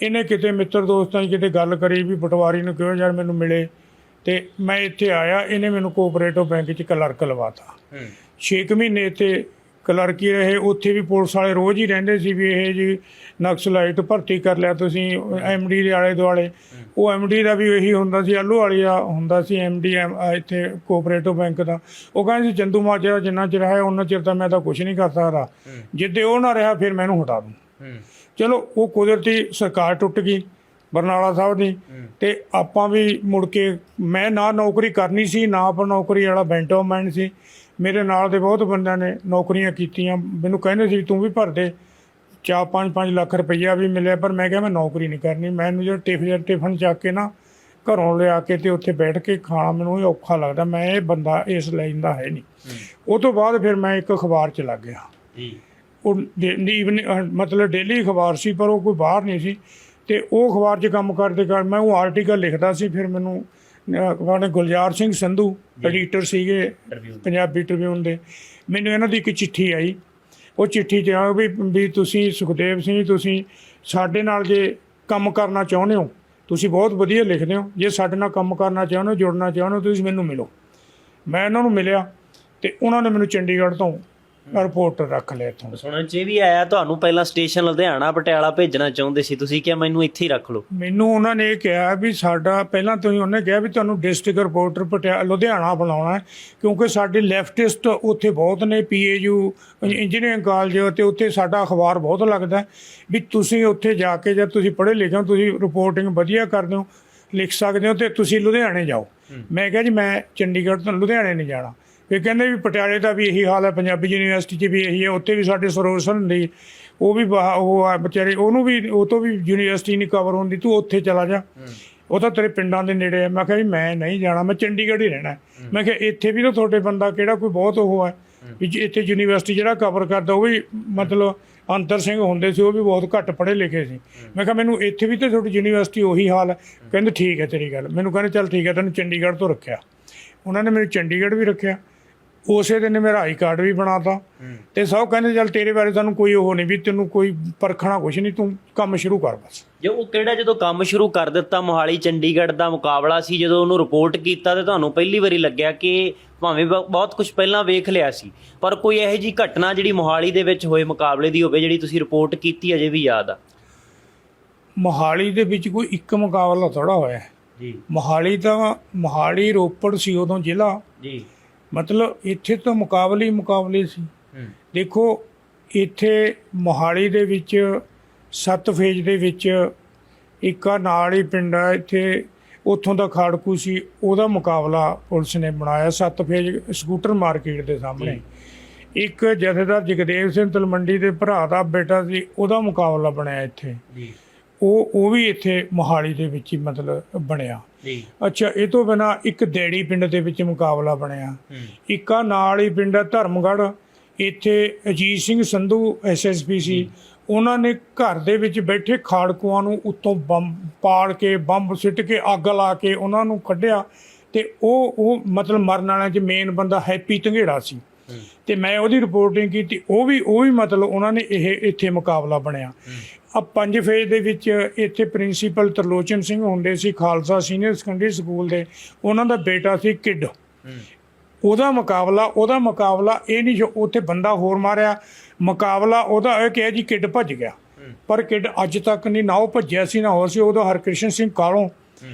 ਇਹਨੇ ਕਿਤੇ ਮਿੱਤਰ ਦੋਸਤਾਂ ਕਿਤੇ ਗੱਲ ਕਰੀ ਵੀ ਪਟਵਾਰੀ ਨੂੰ ਕਿਹਾ ਯਾਰ ਮੈਨੂੰ ਮਿਲੇ? ਤੇ ਮੈਂ ਇੱਥੇ ਆਇਆ ਇਹਨੇ ਮੈਨੂੰ ਕੋਆਪਰੇਟਿਵ ਬੈਂਕ 'ਚ ਕਲਰਕ ਲਵਾਤਾ। ਹੂੰ। 6 ਮਹੀਨੇ ਇੱਥੇ ਕਲਰਕ ਰਹੇ ਉੱਥੇ ਵੀ ਪੁਲਿਸ ਵਾਲੇ ਰੋਜ਼ ਹੀ ਰਹਿੰਦੇ ਸੀ ਵੀ ਇਹ ਜੀ ਨਕਸਲਾਈਟ ਭਰਤੀ ਕਰ ਲਿਆ ਤੁਸੀਂ ਐਮਡੀ ਦੇ ਆਲੇ ਦੁਆਲੇ। ਉਹ ਐਮਡੀ ਦਾ ਵੀ ਇਹੀ ਹੁੰਦਾ ਸੀ ਆਲੂ ਵਾਲੀਆ ਹੁੰਦਾ ਸੀ ਐਮਡੀ ਇੱਥੇ ਕੋਆਪਰੇਟਿਵ ਬੈਂਕ ਦਾ। ਉਹ ਕਹਿੰਦੇ ਸੀ ਚੰਦੂ ਮਾਜਰਾ ਜਿੰਨਾ ਚਿਰ ਹੈ ਉਹਨਾਂ ਚਿਰ ਤਾਂ ਮੈਂ ਤਾਂ ਕੁਝ ਨਹੀਂ ਕਰ ਸਕਦਾ। ਜਿੱਦੇ ਉਹ ਨਾ ਰਿਹਾ ਫਿਰ ਮੈਨੂੰ ਹਟਾ ਦੂੰ। ਚਲੋ ਉਹ ਕੁਦਰਤੀ ਸਰਕਾਰ ਟੁੱਟ ਗਈ ਬਰਨਾਲਾ ਸਾਹਿਬ ਦੀ। ਤੇ ਆਪਾਂ ਵੀ ਮੁੜ ਕੇ ਮੈਂ ਨਾ ਨੌਕਰੀ ਕਰਨੀ ਸੀ ਨਾ ਪਰ ਨੌਕਰੀ ਵਾਲਾ ਬੈਂਟੋਮੈਨ ਸੀ। ਮੇਰੇ ਨਾਲ ਦੇ ਬਹੁਤ ਬੰਦਿਆਂ ਨੇ ਨੌਕਰੀਆਂ ਕੀਤੀਆਂ। ਮੈਨੂੰ ਕਹਿੰਦੇ ਸੀ ਤੂੰ ਵੀ ਭਰ ਦੇ। ਚਾਰ ਪੰਜ ਪੰਜ ਲੱਖ ਰੁਪਈਆ ਵੀ ਮਿਲਿਆ ਪਰ ਮੈਂ ਕਿਹਾ ਮੈਂ ਨੌਕਰੀ ਨਹੀਂ ਕਰਨੀ। ਮੈਨੂੰ ਜਿਹੜਾ ਟਿਫਨ ਟਿਫਨ ਚੱਕ ਕੇ ਨਾ ਘਰੋਂ ਲਿਆ ਕੇ ਤੇ ਉੱਥੇ ਬੈਠ ਕੇ ਖਾਣਾ ਮੈਨੂੰ ਹੀ ਔਖਾ ਲੱਗਦਾ। ਮੈਂ ਇਹ ਬੰਦਾ ਇਸ ਲਾਈਨ ਦਾ ਹੈ ਨਹੀਂ। ਉਹ ਤੋਂ ਬਾਅਦ ਫਿਰ ਮੈਂ ਇੱਕ ਅਖਬਾਰ ਚ ਲੱਗ ਗਿਆ। ਜੀ। ਉਹ ਮਤਲਬ ਡੇਲੀ ਅਖਬਾਰ ਸੀ ਪਰ ਉਹ ਕੋਈ ਬਾਹਰ ਨਹੀਂ ਸੀ। ਤੇ ਉਹ ਅਖਬਾਰ 'ਚ ਕੰਮ ਕਰਦੇ ਕਰ ਮੈਂ ਉਹ ਆਰਟੀਕਲ ਲਿਖਦਾ ਸੀ ਫਿਰ ਮੈਨੂੰ ਨੇ ਗੁਲਜ਼ਾਰ ਸਿੰਘ ਸੰਧੂ ਐਡੀਟਰ ਸੀਗੇ। ਪੰਜਾਬੀ ਟ੍ਰਿਬਿਊਨ ਦੇ। ਮੈਨੂੰ ਇਹਨਾਂ ਦੀ ਇੱਕ ਚਿੱਠੀ ਆਈ। ਉਹ ਚਿੱਠੀ 'ਚ ਆ ਵੀ ਵੀ ਤੁਸੀਂ ਸੁਖਦੇਵ ਸਿੰਘ ਤੁਸੀਂ ਸਾਡੇ ਨਾਲ ਜੇ ਕੰਮ ਕਰਨਾ ਚਾਹੁੰਦੇ ਹੋ ਤੁਸੀਂ ਬਹੁਤ ਵਧੀਆ ਲਿਖਦੇ ਹੋ। ਜੇ ਸਾਡੇ ਨਾਲ ਕੰਮ ਕਰਨਾ ਚਾਹੁੰਦੇ ਹੋ ਜੁੜਨਾ ਚਾਹੁੰਦੇ ਹੋ ਤੁਸੀਂ ਮੈਨੂੰ ਮਿਲੋ। ਮੈਂ ਇਹਨਾਂ ਨੂੰ ਮਿਲਿਆ ਤੇ ਉਹਨਾਂ ਨੇ ਮੈਨੂੰ ਚੰਡੀਗੜ੍ਹ ਤੋਂ ਰਿਪੋਰਟਰ ਰੱਖ ਲਿਆ ਇੱਥੋਂ। ਸੁਣਨ ਚ ਇਹ ਵੀ ਆਇਆ ਤੁਹਾਨੂੰ ਪਹਿਲਾਂ ਸਟੇਸ਼ਨ ਲੁਧਿਆਣਾ ਪਟਿਆਲਾ ਭੇਜਣਾ ਚਾਹੁੰਦੇ ਸੀ ਤੁਸੀਂ ਕਿਹਾ ਮੈਨੂੰ ਇੱਥੇ ਹੀ ਰੱਖ ਲਓ। ਮੈਨੂੰ ਉਹਨਾਂ ਨੇ ਇਹ ਕਿਹਾ ਵੀ ਸਾਡਾ ਪਹਿਲਾਂ ਤੋਂ ਹੀ ਉਹਨੇ ਕਿਹਾ ਵੀ ਤੁਹਾਨੂੰ ਡਿਸਟ੍ਰਿਕਟ ਰਿਪੋਰਟਰ ਪਟਿਆਲਾ ਲੁਧਿਆਣਾ ਬਣਾਉਣਾ ਹੈ ਕਿਉਂਕਿ ਸਾਡੇ ਲੈਫਟਿਸਟ ਉੱਥੇ ਬਹੁਤ ਨੇ ਪੀਏਯੂ ਇੰਜੀਨੀਅਰਿੰਗ ਕਾਲਜ ਤੇ ਉੱਥੇ ਸਾਡਾ ਅਖਬਾਰ ਬਹੁਤ ਲੱਗਦਾ ਵੀ ਤੁਸੀਂ ਉੱਥੇ ਜਾ ਕੇ ਜਦ ਤੁਸੀਂ ਪੜ੍ਹੇ ਲਿਖੇ ਹੋ ਤੁਸੀਂ ਰਿਪੋਰਟਿੰਗ ਵਧੀਆ ਕਰਦੇ ਹੋ ਲਿਖ ਸਕਦੇ ਹੋ ਤੇ ਤੁਸੀਂ ਲੁਧਿਆਣੇ ਜਾਓ। ਮੈਂ ਕਿਹਾ ਜੀ ਮੈਂ ਚੰਡੀਗੜ੍ਹ ਤੋਂ ਲੁਧਿਆਣੇ ਨਹੀਂ ਜਾਣਾ। ਇਹ ਕਹਿੰਦੇ ਵੀ ਪਟਿਆਲੇ ਦਾ ਵੀ ਇਹੀ ਹਾਲ ਹੈ, ਪੰਜਾਬੀ ਯੂਨੀਵਰਸਿਟੀ 'ਚ ਵੀ ਇਹੀ ਹੈ, ਉੱਥੇ ਵੀ ਸਾਡੇ ਸਰੋਸਨ ਹੁੰਦੀ ਉਹ ਵੀ ਬਾਹ- ਉਹ ਆ ਵਿਚਾਰੇ, ਉਹਨੂੰ ਵੀ, ਉਹ ਤੋਂ ਵੀ ਯੂਨੀਵਰਸਿਟੀ ਨਹੀਂ ਕਵਰ ਹੁੰਦੀ, ਤੂੰ ਉੱਥੇ ਚਲਾ ਜਾ। ਉਹ ਤਾਂ ਤੇਰੇ ਪਿੰਡਾਂ ਦੇ ਨੇੜੇ ਹੈ। ਮੈਂ ਕਿਹਾ ਵੀ ਮੈਂ ਨਹੀਂ ਜਾਣਾ, ਮੈਂ ਚੰਡੀਗੜ੍ਹ ਹੀ ਰਹਿਣਾ ਮੈਂ ਕਿਹਾ ਇੱਥੇ ਵੀ ਤਾਂ ਤੁਹਾਡੇ ਬੰਦਾ ਕਿਹੜਾ ਕੋਈ ਬਹੁਤ ਉਹ ਹੈ, ਵੀ ਇੱਥੇ ਯੂਨੀਵਰਸਿਟੀ ਜਿਹੜਾ ਕਵਰ ਕਰਦਾ, ਉਹ ਵੀ ਮਤਲਬ ਅੰਤਰ ਸਿੰਘ ਹੁੰਦੇ ਸੀ, ਉਹ ਵੀ ਬਹੁਤ ਘੱਟ ਪੜ੍ਹੇ ਲਿਖੇ ਸੀ। ਮੈਂ ਕਿਹਾ ਮੈਨੂੰ ਇੱਥੇ ਵੀ ਤਾਂ ਤੁਹਾਡੀ ਯੂਨੀਵਰਸਿਟੀ ਉਹੀ ਹਾਲ ਹੈ। ਕਹਿੰਦੇ ਠੀਕ ਹੈ ਤੇਰੀ ਗੱਲ। ਮੈਨੂੰ ਕਹਿੰਦੇ ਚੱਲ ਠੀਕ ਹੈ, ਤੈਨੂੰ ਚੰਡੀਗੜ੍ਹ ਤੋਂ ਰੱਖਿਆ। ਉਹਨਾਂ ਨੇ ਮੈਨੂੰ ਚੰਡੀਗੜ੍ਹ ਵੀ ਰੱਖਿਆ। ਉਸੇ ਦਿਨ ਮੇਰਾ ਆਈ ਕਾਰਡ ਵੀ ਬਣਾਤਾ। ਤੇ ਸਭ ਕਹਿੰਦੇ ਚੱਲ ਤੇਰੇ ਬਾਰੇ ਸਾਨੂੰ ਕੋਈ ਉਹ ਨਹੀਂ ਵੀ ਤੈਨੂੰ ਕੋਈ ਪਰਖਣਾ ਕੁਛ ਨਹੀਂ ਤੂੰ ਕੰਮ ਸ਼ੁਰੂ ਕਰ ਬਸ। ਜੋ ਉਹ ਕਿਹੜਾ ਜਦੋਂ ਕੰਮ ਸ਼ੁਰੂ ਕਰ ਦਿੱਤਾ ਮੋਹਾਲੀ ਚੰਡੀਗੜ੍ਹ ਦਾ ਮੁਕਾਬਲਾ ਸੀ ਜਦੋਂ ਉਹਨੂੰ ਰਿਪੋਰਟ ਕੀਤਾ ਤੇ ਤੁਹਾਨੂੰ ਪਹਿਲੀ ਵਾਰੀ ਲੱਗਿਆ ਕਿ ਭਾਵੇਂ ਬਹੁਤ ਕੁਝ ਪਹਿਲਾਂ ਵੇਖ ਲਿਆ ਸੀ ਪਰ ਕੋਈ ਇਹੋ ਜੀ ਘਟਨਾ ਜਿਹੜੀ ਮੋਹਾਲੀ ਦੇ ਵਿੱਚ ਹੋਏ ਮੁਕਾਬਲੇ ਦੀ ਹੋਵੇ ਜਿਹੜੀ ਤੁਸੀਂ ਰਿਪੋਰਟ ਕੀਤੀ ਅਜੇ ਵੀ ਯਾਦ ਆ? ਮੋਹਾਲੀ ਦੇ ਵਿੱਚ ਕੋਈ ਇੱਕ ਮੁਕਾਬਲਾ ਥੋੜਾ ਹੋਇਆ। ਜੀ। ਮੋਹਾਲੀ ਤਾਂ ਮੋਹਾਲੀ ਰੋਪੜ ਸੀ ਉਦੋਂ ਜ਼ਿਲ੍ਹਾ। ਜੀ। ਮਤਲਬ ਇੱਥੇ ਤਾਂ ਮੁਕਾਬਲੇ ਹੀ ਮੁਕਾਬਲੇ ਸੀ। ਦੇਖੋ ਇੱਥੇ ਮੋਹਾਲੀ ਦੇ ਵਿੱਚ ਸੱਤ ਫੇਜ਼ ਦੇ ਵਿੱਚ ਇੱਕ ਨਾਲ ਹੀ ਪਿੰਡ ਆ ਇੱਥੇ ਉੱਥੋਂ ਦਾ ਖਾੜਕੂ ਸੀ ਉਹਦਾ ਮੁਕਾਬਲਾ ਪੁਲਿਸ ਨੇ ਬਣਾਇਆ ਸੱਤ ਫੇਜ਼ ਸਕੂਟਰ ਮਾਰਕੀਟ ਦੇ ਸਾਹਮਣੇ। ਇੱਕ ਜਥੇਦਾਰ ਜਗਦੇਵ ਸਿੰਘ ਤਲਮੰਡੀ ਦੇ ਭਰਾ ਦਾ ਬੇਟਾ ਸੀ ਉਹਦਾ ਮੁਕਾਬਲਾ ਬਣਿਆ ਇੱਥੇ। ਜੀ। ਉਹ ਉਹ ਵੀ ਇੱਥੇ ਮੋਹਾਲੀ ਦੇ ਵਿੱਚ ਹੀ ਮਤਲਬ ਬਣਿਆ। ਜੀ। ਅੱਛਾ ਇਹ ਤੋਂ ਬਿਨਾ ਇੱਕ ਦੇੜੀ ਪਿੰਡ ਦੇ ਵਿੱਚ ਮੁਕਾਬਲਾ ਬਣਿਆ। ਇੱਕ ਨਾਲ ਹੀ ਪਿੰਡ ਆ ਧਰਮਗੜ੍ਹ। ਇੱਥੇ ਅਜੀਤ ਸਿੰਘ ਸੰਧੂ ਐਸਐਸਪੀ ਸੀ। ਉਹਨਾਂ ਨੇ ਘਰ ਦੇ ਵਿੱਚ ਬੈਠੇ ਖਾੜਕੂਆਂ ਨੂੰ ਉੱਤੋਂ ਬੰਬ ਪਾੜ ਕੇ ਬੰਬ ਸਿੱਟ ਕੇ ਅੱਗ ਲਾ ਕੇ ਉਹਨਾਂ ਨੂੰ ਕੱਢਿਆ। ਤੇ ਉਹ ਉਹ ਮਤਲਬ ਮਰਨ ਵਾਲਿਆਂ 'ਚ ਮੇਨ ਬੰਦਾ ਹੈਪੀ ਧੰਗੇੜਾ ਸੀ। ਤੇ ਮੈਂ ਉਹਦੀ ਰਿਪੋਰਟਿੰਗ ਕੀਤੀ। ਉਹ ਵੀ ਉਹ ਵੀ ਮਤਲਬ ਉਹਨਾਂ ਨੇ ਇਹ ਇੱਥੇ ਮੁਕਾਬਲਾ ਬਣਿਆ। ਆ ਪੰਜ ਫੇਜ਼ ਦੇ ਵਿੱਚ ਇੱਥੇ ਪ੍ਰਿੰਸੀਪਲ ਤਰਲੋਚਨ ਸਿੰਘ ਹੁੰਦੇ ਸੀ ਖਾਲਸਾ ਸੀਨੀਅਰ ਸੈਕੰਡਰੀ ਸਕੂਲ ਦੇ। ਉਹਨਾਂ ਦਾ ਬੇਟਾ ਸੀ ਕਿੱਡ। ਉਹਦਾ ਮੁਕਾਬਲਾ ਉਹਦਾ ਮੁਕਾਬਲਾ ਇਹ ਨਹੀਂ ਜੋ ਉੱਥੇ ਬੰਦਾ ਹੋਰ ਮਾਰਿਆ। ਮੁਕਾਬਲਾ ਉਹਦਾ ਇਹ ਕਿ ਜੀ ਕਿੱਡ ਭੱਜ ਗਿਆ। ਪਰ ਕਿੱਡ ਅੱਜ ਤੱਕ ਨਹੀਂ ਨਾ ਉਹ ਭੱਜਿਆ ਸੀ ਨਾ ਹੋਰ ਸੀ। ਉਹਦਾ ਹਰਕ੍ਰਿਸ਼ਨ ਸਿੰਘ ਕਾਲੋਂ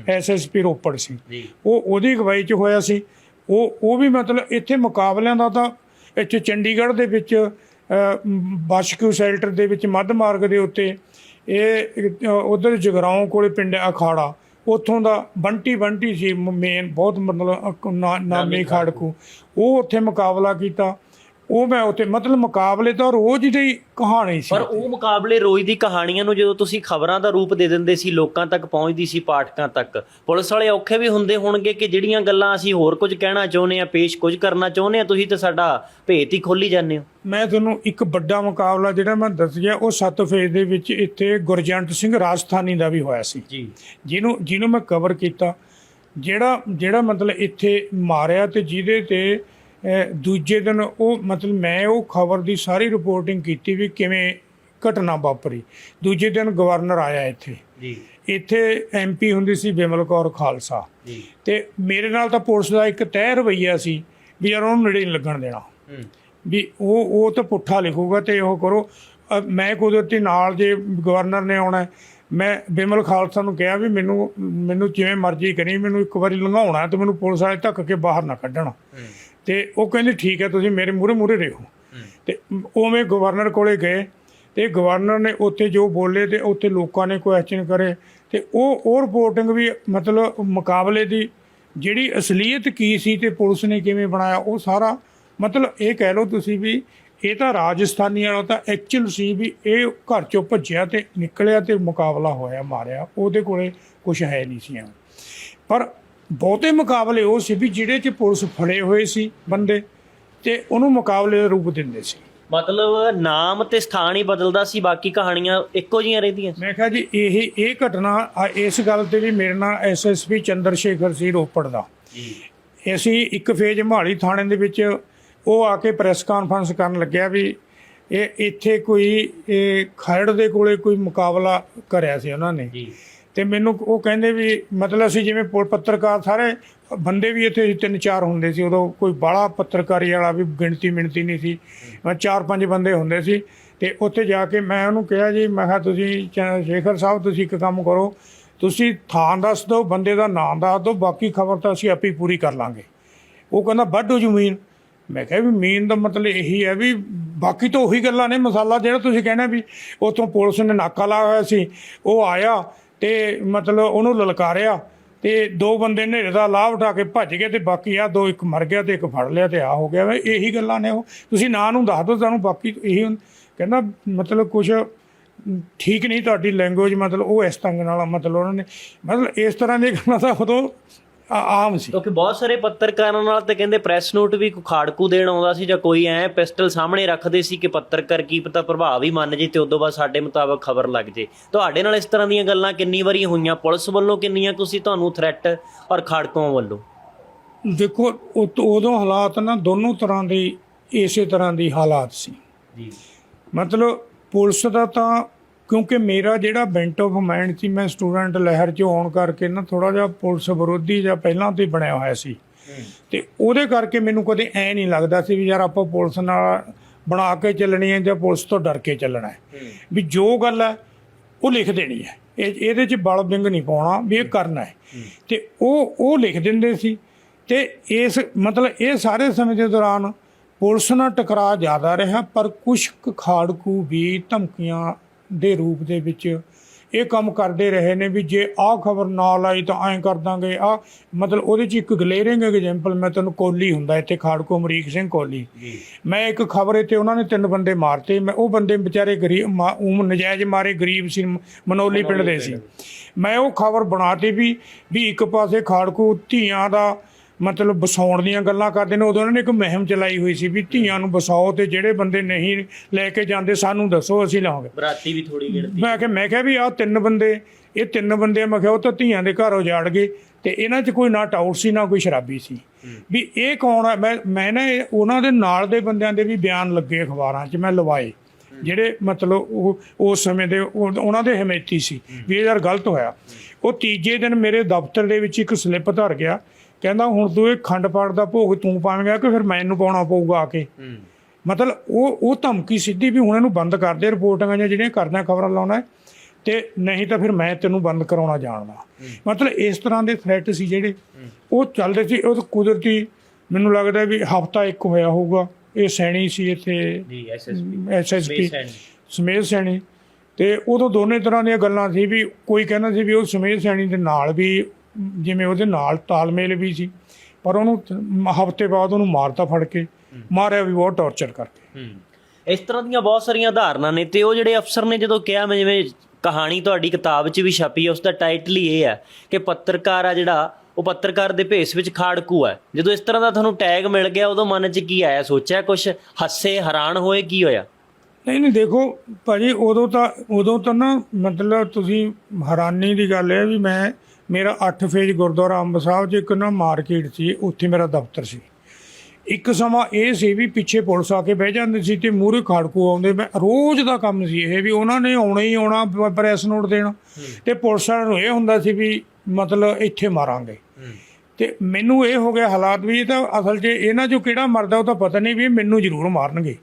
ਐਸਐਸਪੀ ਰੋਪੜ ਸੀ। ਉਹ ਉਹਦੀ ਅਗਵਾਈ 'ਚ ਹੋਇਆ ਸੀ। ਉਹ ਉਹ ਵੀ ਮਤਲਬ ਇੱਥੇ ਮੁਕਾਬਲਿਆਂ ਦਾ ਤਾਂ ਇੱਥੇ ਚੰਡੀਗੜ੍ਹ ਦੇ ਵਿੱਚ ਬਾਸ਼ਕੂ ਸ਼ੈਲਟਰ ਦੇ ਵਿੱਚ ਮੱਧ ਮਾਰਗ ਦੇ ਉੱਤੇ ਇਹ ਉਧਰ ਜਗਰਾਉਂ ਕੋਲੇ ਪਿੰਡ ਅਖਾੜਾ ਉੱਥੋਂ ਦਾ ਬੰਟੀ ਬੰਟੀ ਸੀ ਮੇਨ ਬਹੁਤ ਮਤਲਬ ਨਾਮੀ ਖਾੜਕੂ। ਉਹ ਉੱਥੇ ਮੁਕਾਬਲਾ ਕੀਤਾ। ਉਹ ਮੈਂ ਉੱਥੇ ਮਤਲਬ ਮੁਕਾਬਲੇ ਤਾਂ ਰੋਜ਼ ਦੀ ਕਹਾਣੀ ਸੀ ਪਰ ਉਹ ਮੁਕਾਬਲੇ ਰੋਜ਼ ਦੀ ਕਹਾਣੀਆਂ ਨੂੰ ਜਦੋਂ ਤੁਸੀਂ ਖਬਰਾਂ ਦਾ ਰੂਪ ਦੇ ਦਿੰਦੇ ਸੀ ਲੋਕਾਂ ਤੱਕ ਪਹੁੰਚਦੀ ਸੀ ਪਾਠਕਾਂ ਤੱਕ ਪੁਲਿਸ ਵਾਲੇ ਔਖੇ ਵੀ ਹੁੰਦੇ ਹੋਣਗੇ ਕਿ ਜਿਹੜੀਆਂ ਗੱਲਾਂ ਅਸੀਂ ਹੋਰ ਕੁਝ ਕਹਿਣਾ ਚਾਹੁੰਦੇ ਆ ਪੇਸ਼ ਕੁਝ ਕਰਨਾ ਚਾਹੁੰਦੇ ਆ ਤੁਸੀਂ ਤਾਂ ਸਾਡਾ ਭੇਤ ਹੀ ਖੋਲੀ ਜਾਂਦੇ ਹੋ। ਮੈਂ ਤੁਹਾਨੂੰ ਇੱਕ ਵੱਡਾ ਮੁਕਾਬਲਾ ਜਿਹੜਾ ਮੈਂ ਦੱਸ ਗਿਆ ਉਹ ਸੱਤ ਫੇਜ਼ ਦੇ ਵਿੱਚ ਇੱਥੇ ਗੁਰਜੰਟ ਸਿੰਘ ਰਾਜਸਥਾਨੀ ਦਾ ਵੀ ਹੋਇਆ ਸੀ। ਜੀ। ਜਿਹਨੂੰ ਜਿਹਨੂੰ ਮੈਂ ਕਵਰ ਕੀਤਾ ਜਿਹੜਾ ਜਿਹੜਾ ਮਤਲਬ ਇੱਥੇ ਮਾਰਿਆ ਤੇ ਜਿਹਦੇ ਤੇ ਦੂਜੇ ਦਿਨ ਉਹ ਮਤਲਬ ਮੈਂ ਉਹ ਖਬਰ ਦੀ ਸਾਰੀ ਰਿਪੋਰਟਿੰਗ ਕੀਤੀ ਵੀ ਕਿਵੇਂ ਘਟਨਾ ਵਾਪਰੀ। ਦੂਜੇ ਦਿਨ ਗਵਰਨਰ ਆਇਆ ਇੱਥੇ। ਜੀ। ਇੱਥੇ ਐਮਪੀ ਹੁੰਦੀ ਸੀ ਬਿਮਲ ਕੌਰ ਖਾਲਸਾ। ਜੀ। ਤੇ ਮੇਰੇ ਨਾਲ ਤਾਂ ਪੁਲਿਸ ਦਾ ਇੱਕ ਤੈਅ ਰਵਈਆ ਸੀ ਵੀ ਯਾਰ ਉਹਨੂੰ ਨੇੜੇ ਨਹੀਂ ਲੱਗਣ ਦੇਣਾ। ਹੂੰ। ਵੀ ਉਹ ਉਹ ਤਾਂ ਪੁੱਠਾ ਲਿਖੂਗਾ ਤੇ ਉਹ ਕਰੋ। ਮੈਂ ਕੁਦਰਤੀ ਨਾਲ ਜੇ ਗਵਰਨਰ ਨੇ ਆਉਣਾ ਮੈਂ ਬਿਮਲ ਖਾਲਸਾ ਨੂੰ ਕਿਹਾ ਵੀ ਮੈਨੂੰ ਮੈਨੂੰ ਜਿਵੇਂ ਮਰਜ਼ੀ ਕਰੀ ਮੈਨੂੰ ਇੱਕ ਵਾਰੀ ਲੰਘਾਉਣਾ ਤੇ ਮੈਨੂੰ ਪੁਲਿਸ ਵਾਲੇ ਧੱਕ ਕੇ ਬਾਹਰ ਨਾ ਕੱਢਣ। ਤੇ ਉਹ ਕਹਿੰਦੇ ਠੀਕ ਹੈ ਤੁਸੀਂ ਮੇਰੇ ਮੂਹਰੇ ਮੂਹਰੇ ਰਹੋ। ਤੇ ਉਵੇਂ ਗਵਰਨਰ ਕੋਲੇ ਗਏ ਤੇ ਗਵਰਨਰ ਨੇ ਉੱਥੇ ਜੋ ਬੋਲੇ ਤੇ ਉੱਥੇ ਲੋਕਾਂ ਨੇ ਕੁਐਸਚਨ ਕਰੇ ਤੇ ਉਹ ਉਹ ਰਿਪੋਰਟਿੰਗ ਵੀ ਮਤਲਬ ਮੁਕਾਬਲੇ ਦੀ ਜਿਹੜੀ ਅਸਲੀਅਤ ਕੀ ਸੀ ਤੇ ਪੁਲਿਸ ਨੇ ਕਿਵੇਂ ਬਣਾਇਆ ਉਹ ਸਾਰਾ ਮਤਲਬ ਇਹ ਕਹਿ ਲਓ ਤੁਸੀਂ ਵੀ ਇਹ ਤਾਂ ਰਾਜਸਥਾਨੀ ਵਾਲਾ ਤਾਂ ਐਕਚੁਅਲ ਸੀ ਵੀ ਇਹ ਘਰ ਚੋਂ ਭੱਜਿਆ ਤੇ ਨਿਕਲਿਆ ਤੇ ਮੁਕਾਬਲਾ ਹੋਇਆ ਮਾਰਿਆ। ਉਹਦੇ ਕੋਲੇ ਕੁਝ ਹੈ ਨਹੀਂ ਸੀ। ਪਰ ਬਹੁਤੇ ਮੁਕਾਬਲੇ ਉਹ ਸੀ ਵੀ ਜਿਹੜੇ 'ਚ ਪੁਲਿਸ ਫੜੇ ਹੋਏ ਸੀ ਬੰਦੇ ਤੇ ਉਹਨੂੰ ਮੁਕਾਬਲੇ ਦਾ ਰੂਪ ਦਿੰਦੇ ਸੀ। ਮਤਲਬ ਨਾਮ ਤੇ ਸਥਾਨ ਹੀ ਬਦਲਦਾ ਸੀ ਬਾਕੀ ਕਹਾਣੀਆਂ ਇੱਕੋ ਜੀਆਂ ਰਹਿੰਦੀਆਂ। ਮੈਂ ਕਿਹਾ ਜੀ ਇਹ ਇਹ ਘਟਨਾ ਇਸ ਗੱਲ ਤੇ ਵੀ ਮੇਰੇ ਨਾਲ ਐਸਐਸਪੀ ਚੰਦਰ ਸ਼ੇਖਰ ਸੀ ਰੋਪੜ ਦਾ। ਜੀ। ਅਸੀਂ ਇੱਕ ਫੇਜ ਮਹਾਲੀ ਥਾਣੇ ਦੇ ਵਿੱਚ ਉਹ ਆ ਕੇ ਪ੍ਰੈਸ ਕਾਨਫਰੰਸ ਕਰਨ ਲੱਗਿਆ ਵੀ ਇਹ ਇੱਥੇ ਕੋਈ ਇਹ ਖਰੜ ਦੇ ਕੋਲੇ ਕੋਈ ਮੁਕਾਬਲਾ ਕਰਿਆ ਸੀ ਉਹਨਾਂ ਨੇ। ਜੀ। ਤੇ ਮੈਨੂੰ ਉਹ ਕਹਿੰਦੇ ਵੀ ਮਤਲਬ ਅਸੀਂ ਜਿਵੇਂ ਪੁ- ਪੱਤਰਕਾਰ ਸਾਰੇ ਬੰਦੇ ਵੀ ਇੱਥੇ ਤਿੰਨ ਚਾਰ ਹੁੰਦੇ ਸੀ, ਉਦੋਂ ਕੋਈ ਬਾਹਲਾ ਪੱਤਰਕਾਰੀ ਵਾਲਾ ਵੀ ਗਿਣਤੀ ਮਿਣਤੀ ਨਹੀਂ ਸੀ। ਮੈਂ ਚਾਰ ਪੰਜ ਬੰਦੇ ਹੁੰਦੇ ਸੀ ਤੇ ਉੱਥੇ ਜਾ ਕੇ ਮੈਂ ਉਹਨੂੰ ਕਿਹਾ ਜੀ, ਮੈਂ ਕਿਹਾ ਤੁਸੀਂ ਚ- ਸ਼ੇਖਰ ਸਾਹਿਬ ਤੁਸੀਂ ਇੱਕ ਕੰਮ ਕਰੋ, ਤੁਸੀਂ ਥਾਂ ਦੱਸ ਦਿਓ, ਬੰਦੇ ਦਾ ਨਾਮ ਦੱਸ ਦਿਓ, ਬਾਕੀ ਖਬਰ ਤਾਂ ਅਸੀਂ ਆਪੇ ਪੂਰੀ ਕਰ ਲਾਂਗੇ। ਉਹ ਕਹਿੰਦਾ, ਵੱਢੋ ਜ਼ਮੀਨ ਮੈਂ ਕਿਹਾ ਵੀ ਮੀਨ ਦਾ ਮਤਲਬ ਇਹੀ ਹੈ ਵੀ ਬਾਕੀ ਤਾਂ ਉਹੀ ਗੱਲਾਂ ਨੇ, ਮਸਾਲਾ ਜਿਹੜਾ ਤੁਸੀਂ ਕਹਿੰਦੇ ਵੀ ਉਤੋਂ ਪੁਲਿਸ ਨੇ ਨਾਕਾ ਲਾਇਆ ਹੋਇਆ ਸੀ, ਉਹ ਆਇਆ ਤੇ ਮਤਲਬ ਉਹਨੂੰ ਲਲਕਾਰਿਆ ਤੇ ਦੋ ਬੰਦੇ ਨੇਰੇ ਦਾ ਲਾਭ ਉਠਾ ਕੇ ਭੱਜ ਗਏ ਤੇ ਬਾਕੀ ਆ ਦੋ ਇੱਕ ਮਰ ਗਿਆ ਤੇ ਇੱਕ ਫੜ ਲਿਆ ਤੇ ਆ ਹੋ ਗਿਆ। ਵੇ ਇਹੀ ਗੱਲਾਂ ਨੇ ਉਹ। ਤੁਸੀਂ ਨਾਂ ਨੂੰ ਦੱਸ ਦਿਓ ਤੁਹਾਨੂੰ ਬਾਕੀ ਇਹੀ ਕਹਿੰਦਾ ਮਤਲਬ ਕੁਝ ਠੀਕ ਨਹੀਂ ਤੁਹਾਡੀ ਲੈਂਗੁਏਜ ਮਤਲਬ ਉਹ ਇਸ ਤੰਗ ਨਾਲ ਮਤਲਬ ਉਹਨਾਂ ਨੇ, ਮਤਲਬ ਇਸ ਤਰ੍ਹਾਂ ਦੀਆਂ ਗੱਲਾਂ ਤਾਂ ਉਦੋਂ ਆਮ ਸੀ। ਕਿਉਂਕਿ ਬਹੁਤ ਸਾਰੇ ਪੱਤਰਕਾਰਾਂ ਨਾਲ ਤੇ ਕਹਿੰਦੇ ਪ੍ਰੈਸ ਨੋਟ ਵੀ ਖਾੜਕੂ ਦੇਣ ਆਉਂਦਾ ਸੀ ਜਾਂ ਕੋਈ ਐ ਪਿਸਟਲ ਸਾਹਮਣੇ ਰੱਖਦੇ ਸੀ ਕਿ ਪੱਤਰਕਾਰ ਕੀ ਪਤਾ ਪ੍ਰਭਾਵ ਹੀ ਮੰਨ ਜੇ ਤੇ ਉਦੋਂ ਬਾਅਦ ਸਾਡੇ ਮੁਤਾਬਕ ਖਬਰ ਲੱਗ ਜੇ। ਤੁਹਾਡੇ ਨਾਲ ਇਸ ਤਰ੍ਹਾਂ ਦੀਆਂ ਗੱਲਾਂ ਕਿੰਨੀ ਵਾਰੀ ਹੋਈਆਂ? ਪੁਲਿਸ ਵੱਲੋਂ ਕਿੰਨੀਆਂ ਤੁਸੀਂ ਤੁਹਾਨੂੰ ਥ੍ਰੈਟ ਔਰ ਖਾੜਕੂਆਂ ਵੱਲੋਂ? ਦੇਖੋ ਉਦੋਂ ਹਾਲਾਤ ਨਾ ਦੋਨੋਂ ਤਰ੍ਹਾਂ ਦੇ ਇਸੇ ਤਰ੍ਹਾਂ ਦੀ ਹਾਲਾਤ ਸੀ। ਜੀ। ਮਤਲਬ ਪੁਲਿਸ ਦਾ ਤਾਂ ਕਿਉਂਕਿ ਮੇਰਾ ਜਿਹੜਾ ਬੈਂਟ ਆਫ ਮਾਈਂਡ ਸੀ ਮੈਂ ਸਟੂਡੈਂਟ ਲਹਿਰ ਚ ਆਉਣ ਕਰਕੇ ਨਾ ਥੋੜਾ ਜਿਹਾ ਪੁਲਿਸ ਵਿਰੋਧੀ ਜਾਂ ਪਹਿਲਾਂ ਤੋਂ ਹੀ ਬਣਿਆ ਹੋਇਆ ਸੀ। ਤੇ ਉਹਦੇ ਕਰਕੇ ਮੈਨੂੰ ਕਦੇ ਐ ਨਹੀਂ ਲੱਗਦਾ ਸੀ ਵੀ ਯਾਰ ਆਪਾਂ ਪੁਲਿਸ ਨਾਲ ਬਣਾ ਕੇ ਚੱਲਣੀ ਹੈ ਜਾਂ ਪੁਲਿਸ ਤੋਂ ਡਰ ਕੇ ਚੱਲਣਾ ਹੈ। ਵੀ ਜੋ ਗੱਲ ਹੈ ਉਹ ਲਿਖ ਦੇਣੀ ਹੈ। ਇਹ ਇਹਦੇ 'ਚ ਬਲ ਬਿੰਗ ਨਹੀਂ ਪਾਉਣਾ ਵੀ ਇਹ ਕਰਨਾ ਹੈ। ਤੇ ਉਹ ਉਹ ਲਿਖ ਦਿੰਦੇ ਸੀ ਤੇ ਇਸ ਮਤਲਬ ਇਹ ਸਾਰੇ ਸਮੇਂ ਦੇ ਦੌਰਾਨ ਪੁਲਿਸ ਨਾਲ ਟਕਰਾਅ ਜ਼ਿਆਦਾ ਰਿਹਾ ਪਰ ਕੁਝ ਖਾੜਕੂ ਵੀ ਧਮਕੀਆਂ ਦੇ ਰੂਪ ਦੇ ਵਿੱਚ ਇਹ ਕੰਮ ਕਰਦੇ ਰਹੇ ਨੇ ਵੀ ਜੇ ਆਹ ਖਬਰ ਨਾਲ ਆਈ ਤਾਂ ਐਂ ਕਰ ਦਾਂਗੇ ਆ ਮਤਲਬ ਉਹਦੇ 'ਚ ਇੱਕ ਗਲੇਰਿੰਗ ਐਗਜ਼ਾਮਪਲ ਮੈਂ ਤੁਹਾਨੂੰ ਕੋਲੀ ਹੁੰਦਾ ਇੱਥੇ ਖਾੜਕੂ ਅਮਰੀਕ ਸਿੰਘ ਕੋਲੀ ਮੈਂ ਇੱਕ ਖਬਰ ਤੇ ਉਹਨਾਂ ਨੇ ਤਿੰਨ ਬੰਦੇ ਮਾਰਤੇ ਮੈਂ ਉਹ ਬੰਦੇ ਵਿਚਾਰੇ ਗਰੀਬ ਮਾ- ਊਂ ਨਜਾਇਜ਼ ਮਾਰੇ ਗਰੀਬ ਸੀ ਮਨੋਲੀ ਪਿੰਡ ਦੇ ਸੀ। ਮੈਂ ਉਹ ਖਬਰ ਬਣਾਤੀ ਵੀ ਵੀ ਇੱਕ ਪਾਸੇ ਖਾੜਕੂ ਧੀਆਂ ਦਾ ਮਤਲਬ ਵਸਾਉਣ ਦੀਆਂ ਗੱਲਾਂ ਕਰਦੇ ਨੇ ਉਦੋਂ ਉਹਨਾਂ ਨੇ ਇੱਕ ਮੁਹਿੰਮ ਚਲਾਈ ਹੋਈ ਸੀ ਵੀ ਧੀਆਂ ਨੂੰ ਵਸਾਓ ਤੇ ਜਿਹੜੇ ਬੰਦੇ ਨਹੀਂ ਲੈ ਕੇ ਜਾਂਦੇ ਸਾਨੂੰ ਦੱਸੋ ਅਸੀਂ ਲਾਵਾਂਗੇ। ਬਰਾਤੀ ਵੀ ਥੋੜੀ ਗਿਣਤੀ। ਮੈਂ ਕਿਹਾ ਮੈਂ ਕਿਹਾ ਵੀ ਆਹ ਤਿੰਨ ਬੰਦੇ ਇਹ ਤਿੰਨ ਬੰਦੇ ਮੈਂ ਕਿਹਾ ਉਹ ਤਾਂ ਧੀਆਂ ਦੇ ਘਰ ਉਜਾੜ ਗਏ ਤੇ ਇਹਨਾਂ 'ਚ ਕੋਈ ਨਾ ਟਾਊਟ ਸੀ ਨਾ ਕੋਈ ਸ਼ਰਾਬੀ ਸੀ। ਵੀ ਇਹ ਕੌਣ ਹੈ ਮੈਂ ਮੈਂ ਨਾ ਉਹਨਾਂ ਦੇ ਨਾਲ ਦੇ ਬੰਦਿਆਂ ਦੇ ਵੀ ਬਿਆਨ ਲੱਗੇ ਅਖਬਾਰਾਂ 'ਚ ਮੈਂ ਲਵਾਏ। ਜਿਹੜੇ ਮਤਲਬ ਉਹ ਉਸ ਸਮੇਂ ਦੇ ਉਹ- ਉਹਨਾਂ ਦੇ ਹਮੇਤੀ ਸੀ ਵੀ ਇਹ ਯਾਰ ਗਲਤ ਹੋਇਆ। ਉਹ ਤੀਜੇ ਦਿਨ ਮੇਰੇ ਦਫ਼ਤਰ ਦੇ ਵਿੱਚ ਇੱਕ ਸਲਿੱਪ ਧਰ ਗਿਆ ਕਹਿੰਦਾ ਹੁਣ ਤੂੰ ਇਹ ਖੰਡ ਪਾਠ ਦਾ ਭੋਗ ਤੂੰ ਪਾਵੇਂਗਾ ਕਿ ਫਿਰ ਮੈਨੂੰ ਪਾਉਣਾ ਪਊਗਾ ਆ ਕੇ। ਮਤਲਬ ਉਹ ਉਹ ਧਮਕੀ ਸਿੱਧੀ ਵੀ ਹੁਣ ਇਹਨੂੰ ਬੰਦ ਕਰ ਦੇ ਰਿਪੋਰਟਾਂ ਜਾਂ ਜਿਹੜੀਆਂ ਕਰਨਾ ਖਬਰਾਂ ਲਾਉਣਾ ਤੇ ਨਹੀਂ ਤਾਂ ਫਿਰ ਮੈਂ ਤੈਨੂੰ ਬੰਦ ਕਰਾਉਣਾ ਜਾਣਦਾ। ਮਤਲਬ ਇਸ ਤਰ੍ਹਾਂ ਦੇ ਥ੍ਰੈਟ ਸੀ ਜਿਹੜੇ ਉਹ ਚੱਲਦੇ ਸੀ ਉਹ ਤਾਂ ਕੁਦਰਤੀ ਮੈਨੂੰ ਲੱਗਦਾ ਵੀ ਹਫਤਾ ਇੱਕ ਹੋਇਆ ਹੋਊਗਾ ਇਹ ਸੈਣੀ ਸੀ ਇੱਥੇ ਜੀ ਐਸਐਸਪੀ ਐਸਐਸਪੀ ਸਮੇਤ ਸੈਣੀ। ਤੇ ਉਦੋਂ ਦੋਨੇ ਤਰ੍ਹਾਂ ਦੀਆਂ ਗੱਲਾਂ ਸੀ ਵੀ ਕੋਈ ਕਹਿੰਦਾ ਸੀ ਵੀ ਉਹ ਸਮੇਤ ਸੈਣੀ ਦੇ ਨਾਲ ਵੀ ਜਿਵੇਂ ਉਹਦੇ ਨਾਲ ਤਾਲਮੇਲ ਵੀ ਸੀ ਪਰ ਉਹਨੂੰ ਹਫ਼ਤੇ ਬਾਅਦ ਉਹਨੂੰ ਮਾਰਤਾ ਫੜ ਕੇ ਮਾਰਿਆ ਵੀ ਬਹੁਤ ਟੌਰਚਰ ਕਰਕੇ। ਇਸ ਤਰ੍ਹਾਂ ਦੀਆਂ ਬਹੁਤ ਸਾਰੀਆਂ ਉਦਾਹਰਨਾਂ ਨੇ ਤੇ ਉਹ ਜਿਹੜੇ ਅਫਸਰ ਨੇ ਜਦੋਂ ਕਿਹਾ ਮੈਂ ਜਿਵੇਂ ਕਹਾਣੀ ਤੁਹਾਡੀ ਕਿਤਾਬ 'ਚ ਵੀ ਛਪੀ ਹੈ ਉਸ ਦਾ ਟਾਈਟਲ ਹੀ ਇਹ ਹੈ ਕਿ ਪੱਤਰਕਾਰ ਆ ਜਿਹੜਾ ਉਹ ਪੱਤਰਕਾਰ ਦੇ ਭੇਸ ਵਿੱਚ ਖਾੜਕੂ ਹੈ। ਜਦੋਂ ਇਸ ਤਰ੍ਹਾਂ ਦਾ ਤੁਹਾਨੂੰ ਟੈਗ ਮਿਲ ਗਿਆ ਉਦੋਂ ਮਨ 'ਚ ਕੀ ਆਇਆ? ਸੋਚਿਆ ਕੁਝ ਹੱਸੇ ਹੈਰਾਨ ਹੋਏ ਕੀ ਹੋਇਆ? ਨਹੀਂ ਨਹੀਂ ਦੇਖੋ ਭਾਜੀ ਉਦੋਂ ਤਾਂ ਉਦੋਂ ਤਾਂ ਨਾ ਮਤਲਬ ਤੁਸੀਂ ਹੈਰਾਨੀ ਦੀ ਗੱਲ ਹੈ ਵੀ ਮੈਂ ਮੇਰਾ 8 ਫੇਜ ਗੁਰਦੁਆਰਾ ਅੰਬ ਸਾਹਿਬ 'ਚ ਇੱਕ ਨਾ ਮਾਰਕੀਟ ਸੀ ਉੱਥੇ ਮੇਰਾ ਦਫ਼ਤਰ ਸੀ। ਇੱਕ ਸਮਾਂ ਇਹ ਸੀ ਵੀ ਪਿੱਛੇ ਪੁਲਿਸ ਆ ਕੇ ਬਹਿ ਜਾਂਦੀ ਸੀ ਤੇ ਮੂਹਰੇ ਖਾੜਕੂ ਆਉਂਦੇ। ਮੈਂ ਰੋਜ਼ ਦਾ ਕੰਮ ਸੀ ਇਹ ਵੀ ਉਹਨਾਂ ਨੇ ਆਉਣਾ ਹੀ ਆਉਣਾ ਪ੍ਰੈਸ ਨੋਟ ਦੇਣਾ। ਤੇ ਪੁਲਿਸ ਵਾਲਿਆਂ ਨੂੰ ਇਹ ਹੁੰਦਾ ਸੀ ਵੀ ਮਤਲਬ ਇੱਥੇ ਮਾਰਾਂਗੇ। ਤੇ ਮੈਨੂੰ ਇਹ ਹੋ ਗਿਆ ਹਾਲਾਤ ਵੀ ਤਾਂ ਅਸਲ 'ਚ ਇਹਨਾਂ 'ਚੋਂ ਕਿਹੜਾ ਮਰਦਾ ਉਹ ਤਾਂ ਪਤਾ ਨਹੀਂ ਵੀ ਮੈਨੂੰ ਜ਼ਰੂਰ ਮਾਰਨਗੇ।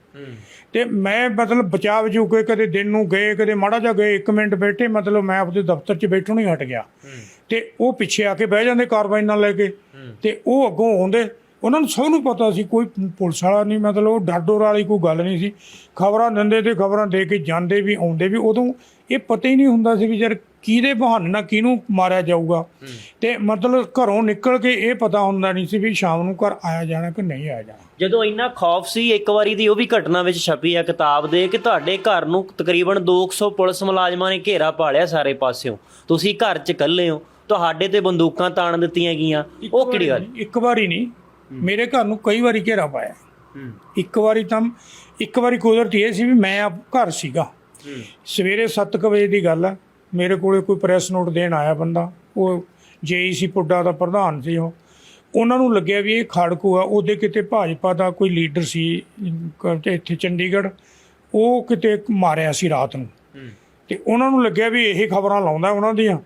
ਤੇ ਮੈਂ ਮਤਲਬ ਬਚਾਅ ਵਜੂ ਕੇ ਕਦੇ ਦਿਨ ਨੂੰ ਗਏ ਕਦੇ ਮਾੜਾ ਜਾ ਗਏ 1 ਮਿੰਟ ਬੈਠੇ ਮਤਲਬ ਮੈਂ ਆਪਦੇ ਦਫ਼ਤਰ 'ਚ ਬੈਠਣੋਂ ਹੀ ਹਟ ਗਿਆ। ਤੇ ਉਹ ਪਿੱਛੇ ਆ ਕੇ ਬਹਿ ਜਾਂਦੇ ਕਾਰਵਾਈ ਨਾਲ ਲੈ ਕੇ। ਤੇ ਉਹ ਅੱਗੋਂ ਆਉਂਦੇ ਉਹਨਾਂ ਨੂੰ ਸਭ ਨੂੰ ਪਤਾ ਸੀ ਕੋਈ ਪੁਲਿਸ ਵਾਲਾ ਨਹੀਂ ਮਤਲਬ ਉਹ ਡਰ ਡਰ ਵਾਲੀ ਕੋਈ ਗੱਲ ਨਹੀਂ ਸੀ। ਖਬਰਾਂ ਦਿੰਦੇ ਤੇ ਖਬਰਾਂ ਦੇ ਕੇ ਜਾਂਦੇ ਵੀ ਆਉਂਦੇ ਵੀ ਉਦੋਂ ਇਹ ਪਤਾ ਹੀ ਨਹੀਂ ਹੁੰਦਾ ਸੀ ਵੀ ਯਾਰ ਕਿਹਦੇ ਬਹਾਨੇ ਨਾਲ ਕਿਹਨੂੰ ਮਾਰਿਆ ਜਾਊਗਾ। ਤੇ ਮਤਲਬ ਘਰੋਂ ਨਿਕਲ ਕੇ ਇਹ ਪਤਾ ਹੁੰਦਾ ਨਹੀਂ ਸੀ ਵੀ ਸ਼ਾਮ ਨੂੰ ਘਰ ਆਇਆ ਜਾਣਾ ਕਿ ਨਹੀਂ ਆਇਆ ਜਾਣਾ। ਜਦੋਂ ਇੰਨਾ ਖੌਫ ਸੀ ਇੱਕ ਵਾਰੀ ਦੀ ਉਹ ਵੀ ਘਟਨਾ ਵਿੱਚ ਛਪੀ ਹੈ ਕਿਤਾਬ ਦੇ ਕਿ ਤੁਹਾਡੇ ਘਰ ਨੂੰ ਤਕਰੀਬਨ 200 ਪੁਲਿਸ ਮੁਲਾਜ਼ਮਾਂ ਨੇ ਘੇਰਾ ਪਾਲਿਆ ਸਾਰੇ ਪਾਸਿਓਂ। ਤੁਸੀਂ ਘਰ 'ਚ ਇਕੱਲੇ ਹੋ। ਤੁਹਾਡੇ ਤੇ ਬੰਦੂਕਾਂ ਤਾਣ ਦਿੱਤੀਆਂ ਗਈਆਂ। ਉਹ ਕਿਹੜੀ ਗੱਲ? ਇੱਕ ਵਾਰੀ ਨਹੀਂ। ਮੇਰੇ ਘਰ ਨੂੰ ਕਈ ਵਾਰੀ ਘੇਰਾ ਪਾਇਆ। ਇੱਕ ਵਾਰੀ ਤਾਂ ਇੱਕ ਵਾਰੀ ਕੁਦਰਤੀ ਇਹ ਸੀ ਵੀ ਮੈਂ ਆਪ ਘਰ ਸੀਗਾ। ਸਵੇਰੇ 7:00 ਵਜੇ ਦੀ ਗੱਲ ਹੈ ਮੇਰੇ ਕੋਲੇ ਕੋਈ ਪ੍ਰੈਸ ਨੋਟ ਦੇਣ ਆਇਆ ਬੰਦਾ। ਉਹ ਜੇਈਸੀ ਪੁੱਡਾ ਦਾ ਪ੍ਰਧਾਨ ਸੀ ਉਹ। ਉਹਨਾਂ ਨੂੰ ਲੱਗਿਆ ਵੀ ਇਹ ਖੜਕੂ ਆ। ਉਹਦੇ ਕਿਤੇ ਭਾਜਪਾ ਦਾ ਕੋਈ ਲੀਡਰ ਸੀ ਇੱਥੇ ਚੰਡੀਗੜ੍ਹ। ਉਹ ਕਿਤੇ ਮਾਰਿਆ ਸੀ ਰਾਤ ਨੂੰ। ਤੇ ਉਹਨਾਂ ਨੂੰ ਲੱਗਿਆ ਵੀ ਇਹ ਖਬਰਾਂ ਲਾਉਂਦਾ ਉਹਨਾਂ ਦੀਆਂ।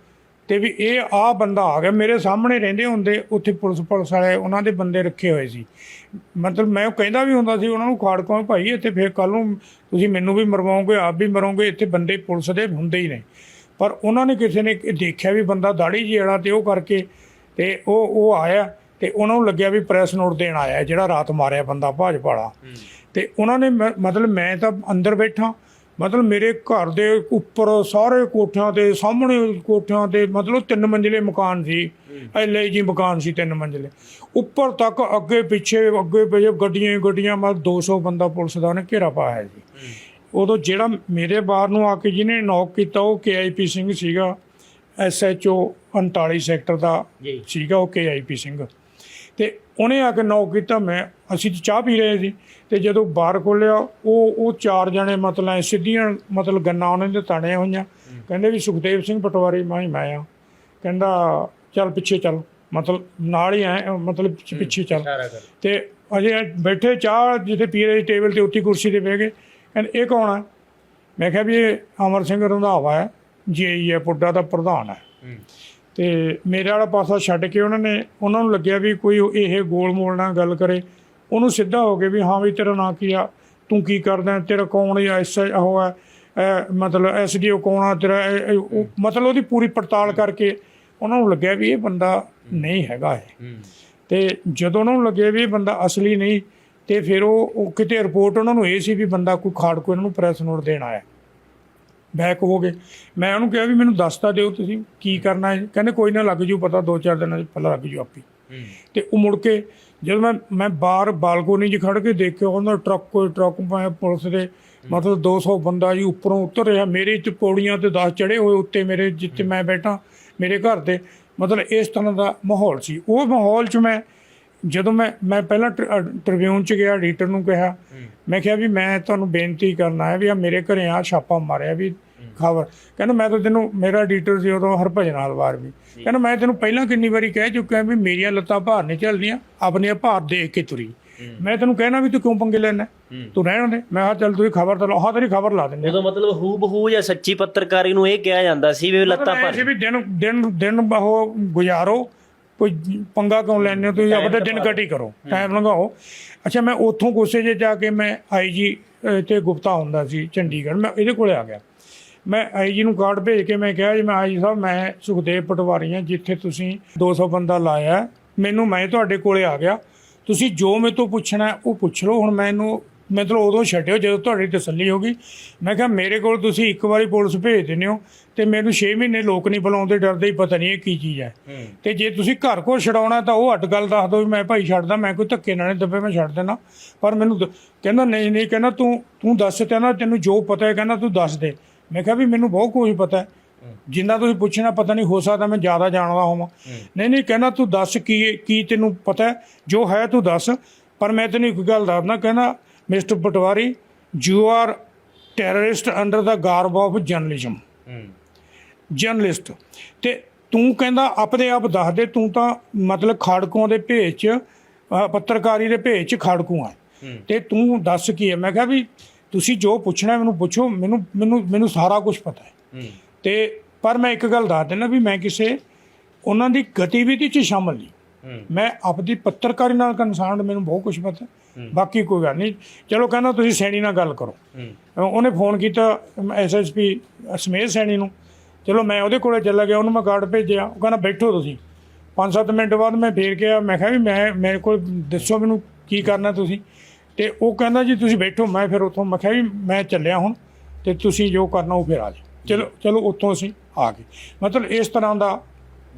ਤੇ ਵੀ ਇਹ ਆ ਬੰਦਾ ਆ ਗਿਆ ਮੇਰੇ ਸਾਹਮਣੇ ਰਹਿੰਦੇ ਹੁੰਦੇ ਉੱਥੇ ਪੁਲਿਸ ਪੁਲਿਸ ਵਾਲੇ ਉਹਨਾਂ ਦੇ ਬੰਦੇ ਰੱਖੇ ਹੋਏ ਸੀ। ਮਤਲਬ ਮੈਂ ਉਹ ਕਹਿੰਦਾ ਵੀ ਹੁੰਦਾ ਸੀ ਉਹਨਾਂ ਨੂੰ ਖਾੜਕੋਂ ਭਾਈ ਇੱਥੇ ਫੇਰ ਕੱਲ ਨੂੰ ਤੁਸੀਂ ਮੈਨੂੰ ਵੀ ਮਰਵਾਓਗੇ ਆਪ ਵੀ ਮਰੋਗੇ ਇੱਥੇ ਬੰਦੇ ਪੁਲਿਸ ਦੇ ਹੁੰਦੇ ਹੀ ਨੇ। ਪਰ ਉਹਨਾਂ ਨੇ ਕਿਸੇ ਨੇ ਦੇਖਿਆ ਵੀ ਬੰਦਾ ਦਾੜੀ ਜੀ ਵਾਲਾ ਤੇ ਉਹ ਕਰਕੇ ਤੇ ਉਹ ਉਹ ਆਇਆ ਤੇ ਉਹਨਾਂ ਨੂੰ ਲੱਗਿਆ ਵੀ ਪ੍ਰੈਸ ਨੋਟ ਦੇਣ ਆਇਆ ਜਿਹੜਾ ਰਾਤ ਮਾਰਿਆ ਬੰਦਾ ਭਾਜਪਾ ਵਾਲਾ। ਤੇ ਉਹਨਾਂ ਨੇ ਮਤਲਬ ਮੈਂ ਤਾਂ ਅੰਦਰ ਬੈਠਾ ਮਤਲਬ ਮੇਰੇ ਘਰ ਦੇ ਉੱਪਰ ਸਾਰੇ ਕੋਠਿਆਂ ਤੇ ਸਾਹਮਣੇ ਕੋਠਿਆਂ ਤੇ ਮਤਲਬ ਤਿੰਨ ਮੰਜ਼ਿਲੇ ਮਕਾਨ ਸੀ। ਐਲੇ ਜੀ ਮਕਾਨ ਸੀ ਤਿੰਨ ਮੰਜ਼ਿਲੇ। ਉੱਪਰ ਤੱਕ ਅੱਗੇ ਪਿੱਛੇ ਅੱਗੇ ਪਿੱਛੇ ਗੱਡੀਆਂ ਹੀ ਗੱਡੀਆਂ ਮਤਲਬ 200 ਬੰਦਾ ਪੁਲਿਸ ਦਾ ਉਹਨੇ ਘੇਰਾ ਪਾਇਆ ਜੀ। ਉਦੋਂ ਜਿਹੜਾ ਮੇਰੇ ਬਾਹਰ ਨੂੰ ਆ ਕੇ ਜਿਹਨੇ ਨੌਕ ਕੀਤਾ ਉਹ ਕੇਆਈਪੀ ਸਿੰਘ ਸੀਗਾ। ਐਸਐਚਓ 39 ਸੈਕਟਰ ਦਾ ਸੀਗਾ ਉਹ ਕੇਆਈਪੀ ਸਿੰਘ। ਤੇ ਉਹਨੇ ਆ ਕੇ ਨੌਕ ਕੀਤਾ ਮੈਂ ਅਸੀਂ ਤਾਂ ਚਾਹ ਪੀ ਰਹੇ ਸੀ ਤੇ ਜਦੋਂ ਬਾਹਰ ਖੋਲਿਆ ਉਹ ਉਹ ਚਾਰ ਜਣੇ ਮਤਲਬ ਐਂ ਸਿੱਧੀਆਂ ਮਤਲਬ ਗੰਨਾ ਉਹਨਾਂ ਦੇ ਤਾਣੀਆਂ ਹੋਈਆਂ। ਕਹਿੰਦੇ ਵੀ ਸੁਖਦੇਵ ਸਿੰਘ ਪਟਵਾਰੀ ਮੈਂ ਮੈਂ ਆ। ਕਹਿੰਦਾ ਚੱਲ ਪਿੱਛੇ ਚੱਲ। ਮਤਲਬ ਨਾਲ ਹੀ ਆਏ ਮਤਲਬ ਪਿੱਛੇ- ਚੱਲ। ਤੇ ਅਜੇ ਬੈਠੇ ਚਾਹ ਜਿੱਥੇ ਪੀ ਰਹੇ ਟੇਬਲ ਤੇ ਉੱਤੀ ਕੁਰਸੀ ਤੇ ਬਹਿ ਗਏ। ਕਹਿੰਦੇ ਇਹ ਕੌਣ ਹੈ ਮੈਂ ਕਿਹਾ ਵੀ ਇਹ ਅਮਰ ਸਿੰਘ ਰੰਧਾਵਾ ਹੈ ਜੀਆਈ ਹੈ ਪੁੱਡਾ ਦਾ ਪ੍ਰਧਾਨ ਹੈ। ਤੇ ਮੇਰੇ ਵਾਲਾ ਪਾਸਾ ਛੱਡ ਕੇ ਉਹਨਾਂ ਨੇ ਉਹਨਾਂ ਨੂੰ ਲੱਗਿਆ ਵੀ ਕੋਈ ਇਹ ਗੋਲ ਮੋਲ ਨਾਲ ਗੱਲ ਕਰੇ। ਉਹਨੂੰ ਸਿੱਧਾ ਹੋ ਕੇ ਵੀ ਹਾਂ ਵੀ ਤੇਰਾ ਨਾਂ ਕੀ ਆ? ਤੂੰ ਕੀ ਕਰਦਾ? ਤੇਰਾ ਕੌਣ ਹੈ ਐਸ ਉਹ ਹੈ ਮਤਲਬ ਐਸਡੀਓ ਕੌਣ ਆ? ਤੇਰਾ ਮਤਲਬ ਉਹਦੀ ਪੂਰੀ ਪੜਤਾਲ ਕਰਕੇ ਉਹਨਾਂ ਨੂੰ ਲੱਗਿਆ ਵੀ ਇਹ ਬੰਦਾ ਨਹੀਂ ਹੈਗਾ ਇਹ। ਤੇ ਜਦੋਂ ਉਹਨਾਂ ਨੂੰ ਲੱਗਿਆ ਵੀ ਇਹ ਬੰਦਾ ਅਸਲੀ ਨਹੀਂ ਤੇ ਫਿਰ ਉਹ ਉਹ ਕਿਤੇ ਰਿਪੋਰਟ ਉਹਨਾਂ ਨੂੰ ਇਹ ਸੀ ਵੀ ਬੰਦਾ ਕੋਈ ਖਾੜ ਕੋ ਇਹਨਾਂ ਨੂੰ ਪ੍ਰੈਸ ਨੋਟ ਦੇਣ ਆਇਆ। ਬੈਕ ਹੋ ਗਏ। ਮੈਂ ਉਹਨੂੰ ਕਿਹਾ ਵੀ ਮੈਨੂੰ ਦੱਸਤਾ ਦਿਓ ਤੁਸੀਂ ਕੀ ਕਰਨਾ ਹੈ। ਕਹਿੰਦੇ ਕੋਈ ਨਾ ਲੱਗ ਜੂ ਪਤਾ ਦੋ ਚਾਰ ਦਿਨਾਂ ਚ ਪਹਿਲਾਂ ਲੱਗ ਜੂ ਆਪੀ। ਤੇ ਉਹ ਮੁੜ ਕੇ ਜਦੋਂ ਮੈਂ ਮੈਂ ਬਾਹਰ ਬਾਲਕੋਨੀ 'ਚ ਖੜ ਕੇ ਦੇਖਿਆ ਉਹਨਾਂ ਟਰੱਕ ਕੋਈ ਟਰੱਕ ਮੈਂ ਪੁਲਿਸ ਦੇ ਮਤਲਬ 200 ਬੰਦਾ ਜੀ ਉੱਪਰੋਂ ਉਤਰ ਰਿਹਾ। ਮੇਰੇ ਚ ਪੌੜੀਆਂ ਤੇ 10 ਚੜੇ ਹੋਏ ਉੱਤੇ ਮੇਰੇ ਜਿੱਥੇ ਮੈਂ ਬੈਠਾ ਮੇਰੇ ਘਰ ਦੇ। ਮਤਲਬ ਇਸ ਤਰ੍ਹਾਂ ਦਾ ਮਾਹੌਲ ਸੀ। ਉਹ ਮਾਹੌਲ 'ਚ ਮੈਂ ਜਦੋਂ ਮੈਂ ਮੈਂ ਪਹਿਲਾਂ ਟ੍ਰਿਬਿਊਨ 'ਚ ਗਿਆ ਐਡੀਟਰ ਨੂੰ ਕਿਹਾ ਮੈਂ ਕਿਹਾ ਵੀ ਮੈਂ ਤੁਹਾਨੂੰ ਬੇਨਤੀ ਕਰਨਾ ਹੈ ਵੀ ਆ ਮੇਰੇ ਘਰੇ ਆ ਛਾਪਾ ਮਾਰਿਆ ਵੀ ਖਬਰ। ਕਹਿੰਦਾ ਮੈਂ ਤਾਂ ਤੈਨੂੰ ਮੇਰਾ ਐਡੀਟਰ ਸੀ ਉਦੋਂ ਹਰਭਜਨ ਹਲਵਾਰ ਵੀ। ਕਹਿੰਦਾ ਮੈਂ ਤੈਨੂੰ ਪਹਿਲਾਂ ਕਿੰਨੀ ਵਾਰੀ ਕਹਿ ਚੁੱਕਿਆ ਵੀ ਮੇਰੀਆਂ ਲੱਤਾਂ ਭਾਰ ਨਹੀਂ ਚੱਲਦੀਆਂ ਆਪਣੀਆਂ ਭਾਰ ਦੇਖ ਕੇ ਤੁਰੀ। ਮੈਂ ਤੈਨੂੰ ਕਹਿਣਾ ਵੀ ਤੂੰ ਕਿਉਂ ਪੰਗੇ ਲੈਣਾ ਤੂੰ ਰਹਿਣ ਦੇ। ਮੈਂ ਕਿਹਾ ਚੱਲ ਤੂੰ ਖਬਰ ਤਾਂ ਲਾ ਹਾਂ ਤੇਰੀ ਖਬਰ ਲਾ ਦਿੰਦੇ। ਉਦੋਂ ਮਤਲਬ ਹੂ ਬਹੂ ਜਾਂ ਸੱਚੀ ਪੱਤਰਕਾਰੀ ਨੂੰ ਇਹ ਕਿਹਾ ਜਾਂਦਾ ਸੀ ਵੀ ਲੱਤਾਂ ਭਰ ਵੀ ਦਿਨ ਦਿਨ ਦਿਨ ਉਹ ਗੁਜ਼ਾਰੋ ਕੋਈ ਪੰਗਾ ਕਿਉਂ ਲੈਣੇ ਹੋ ਤੁਸੀਂ? ਆਪਣੇ ਦਿਨ ਕੱਟੀ ਕਰੋ। ਟਾਈਮ ਲੰਘਾਓ। ਅੱਛਾ ਮੈਂ ਉੱਥੋਂ ਗੁੱਸੇ 'ਚ ਜਾ ਕੇ ਮੈਂ ਆਈਜੀ ਤੇ ਗੁਪਤਾ ਹੁੰਦਾ ਸੀ ਚੰਡੀਗੜ੍ਹ। ਮੈਂ ਇਹਦੇ ਕੋਲੇ ਆ ਗਿਆ। ਮੈਂ ਆਈਜੀ ਨੂੰ ਕਾਰਡ ਭੇਜ ਕੇ ਮੈਂ ਕਿਹਾ ਜੀ ਮੈਂ ਆਈਜੀ ਸਾਹਿਬ ਮੈਂ ਸੁਖਦੇਵ ਪਟਵਾਰੀ ਹਾਂ ਜਿੱਥੇ ਤੁਸੀਂ 200 ਬੰਦਾ ਲਾਇਆ। ਮੈਨੂੰ ਮੈਂ ਤੁਹਾਡੇ ਕੋਲੇ ਆ ਗਿਆ। ਤੁਸੀਂ ਜੋ ਮੇਰੇ ਤੋਂ ਪੁੱਛਣਾ ਉਹ ਪੁੱਛ ਲਓ। ਹੁਣ ਮੈਨੂੰ ਮਤਲਬ ਉਦੋਂ ਛੱਡਿਓ ਜਦੋਂ ਤੁਹਾਡੀ ਤਸੱਲੀ ਹੋ ਗਈ। ਮੈਂ ਕਿਹਾ ਮੇਰੇ ਕੋਲ ਤੁਸੀਂ ਇੱਕ ਵਾਰੀ ਪੁਲਿਸ ਭੇਜ ਦਿੰਦੇ ਹੋ ਤੇ ਮੈਨੂੰ 6 ਮਹੀਨੇ ਲੋਕ ਨਹੀਂ ਬੁਲਾਉਂਦੇ ਡਰਦੇ ਹੀ ਪਤਾ ਨਹੀਂ ਇਹ ਕੀ ਚੀਜ਼ ਹੈ। ਤੇ ਜੇ ਤੁਸੀਂ ਘਰ ਕੋਲ ਛਡਾਉਣਾ ਤਾਂ ਉਹ ਹੱਟ ਗੱਲ ਦੱਸ ਦਿਓ ਵੀ ਮੈਂ ਭਾਈ ਛੱਡਦਾ ਮੈਂ ਕੋਈ ਧੱਕੇ ਨਾਲ ਨਹੀਂ ਦੱਬੇ ਮੈਂ ਛੱਡ ਦੇਣਾ ਪਰ ਮੈਨੂੰ ਕਹਿੰਦਾ ਨਹੀਂ ਨਹੀਂ ਕਹਿੰਦਾ ਤੂੰ ਤੂੰ ਦੱਸ ਕਹਿੰਦਾ ਤੈਨੂੰ ਜੋ ਪਤਾ ਹੈ ਕਹਿੰਦਾ ਤੂੰ ਦੱਸ ਦੇ। ਮੈਂ ਕਿਹਾ ਵੀ ਮੈਨੂੰ ਬਹੁਤ ਕੁਝ ਪਤਾ ਹੈ। ਜਿੰਨਾ ਤੁਸੀਂ ਪੁੱਛਣਾ ਪਤਾ ਨਹੀਂ ਹੋ ਸਕਦਾ ਮੈਂ ਜ਼ਿਆਦਾ ਜਾਣਦਾ ਹੋਵਾਂ। ਨਹੀਂ ਨਹੀਂ ਕਹਿੰਦਾ ਤੂੰ ਦੱਸ ਕੀ ਕੀ ਤੈਨੂੰ ਪਤਾ ਹੈ? ਜੋ ਹੈ ਤੂੰ ਦੱਸ। ਪਰ ਮੈਂ ਤੈਨੂੰ ਇੱਕ ਗੱਲ ਦੱਸਦਾ ਕਹਿੰਦਾ mister Patwari you are terrorist under the garb of journalism journalist ਤੇ ਤੂੰ ਕਹਿੰਦਾ ਆਪਣੇ ਆਪ ਦੱਸ ਦੇ ਤੂੰ ਤਾਂ ਮਤਲਬ ਖਾੜਕੂਆਂ ਦੇ ਭੇਜ ਚ ਅਹ ਪੱਤਰਕਾਰੀ ਦੇ ਭੇਜ ਚ ਖਾੜਕੂ ਆ ਤੇ ਤੂੰ ਦੱਸ ਕੀ ਹੈ? ਮੈਂ ਕਿਹਾ ਵੀ ਤੁਸੀਂ ਜੋ ਪੁੱਛਣਾ ਮੈਨੂੰ ਪੁੱਛੋ ਮੈਨੂੰ ਮੈਨੂੰ ਮੈਨੂੰ ਸਾਰਾ ਕੁਝ ਪਤਾ ਹੈ। ਤੇ ਪਰ ਮੈਂ ਇੱਕ ਗੱਲ ਦੱਸ ਦਿੰਦਾ ਵੀ ਮੈਂ ਕਿਸੇ ਉਹਨਾਂ ਦੀ ਗਤੀਵਿਧੀ 'ਚ ਸ਼ਾਮਲ ਨਹੀਂ। ਮੈਂ ਆਪਦੀ ਪੱਤਰਕਾਰੀ ਨਾਲ ਕੰਸਰਨਡ ਮੈਨੂੰ ਬਹੁਤ ਕੁਝ ਪਤਾ ਬਾਕੀ ਕੋਈ ਗੱਲ ਨਹੀਂ। ਚਲੋ ਕਹਿੰਦਾ ਤੁਸੀਂ ਸੈਣੀ ਨਾਲ ਗੱਲ ਕਰੋ। ਉਹਨੇ ਫੋਨ ਕੀਤਾ ਐਸਐਸਪੀ ਸਮੇਤ ਸੈਣੀ ਨੂੰ। ਚਲੋ ਮੈਂ ਉਹਦੇ ਕੋਲੇ ਚੱਲਾ ਗਿਆ ਉਹਨੂੰ ਮੈਂ ਕਾਰਡ ਭੇਜਿਆ। ਉਹ ਕਹਿੰਦਾ ਬੈਠੋ ਤੁਸੀਂ। 5-7 ਮਿੰਟ ਬਾਅਦ ਮੈਂ ਫੇਰ ਗਿਆ ਮੈਂ ਕਿਹਾ ਵੀ ਮੈਂ ਮੇਰੇ ਕੋਲ ਦੱਸੋ ਮੈਨੂੰ ਕੀ ਕਰਨਾ ਤੁਸੀਂ। ਤੇ ਉਹ ਕਹਿੰਦਾ ਜੀ ਤੁਸੀਂ ਬੈਠੋ ਮੈਂ ਫਿਰ ਉੱਥੋਂ ਮੈਂ ਕਿਹਾ ਵੀ ਮੈਂ ਚੱਲਿਆ ਹੁਣ ਤੇ ਤੁਸੀਂ ਜੋ ਕਰਨਾ ਉਹ ਫਿਰ ਆ ਜਾਓ। ਚਲੋ ਚਲੋ ਉੱਥੋਂ ਅਸੀਂ ਆ ਗਏ। ਮਤਲਬ ਇਸ ਤਰ੍ਹਾਂ ਦਾ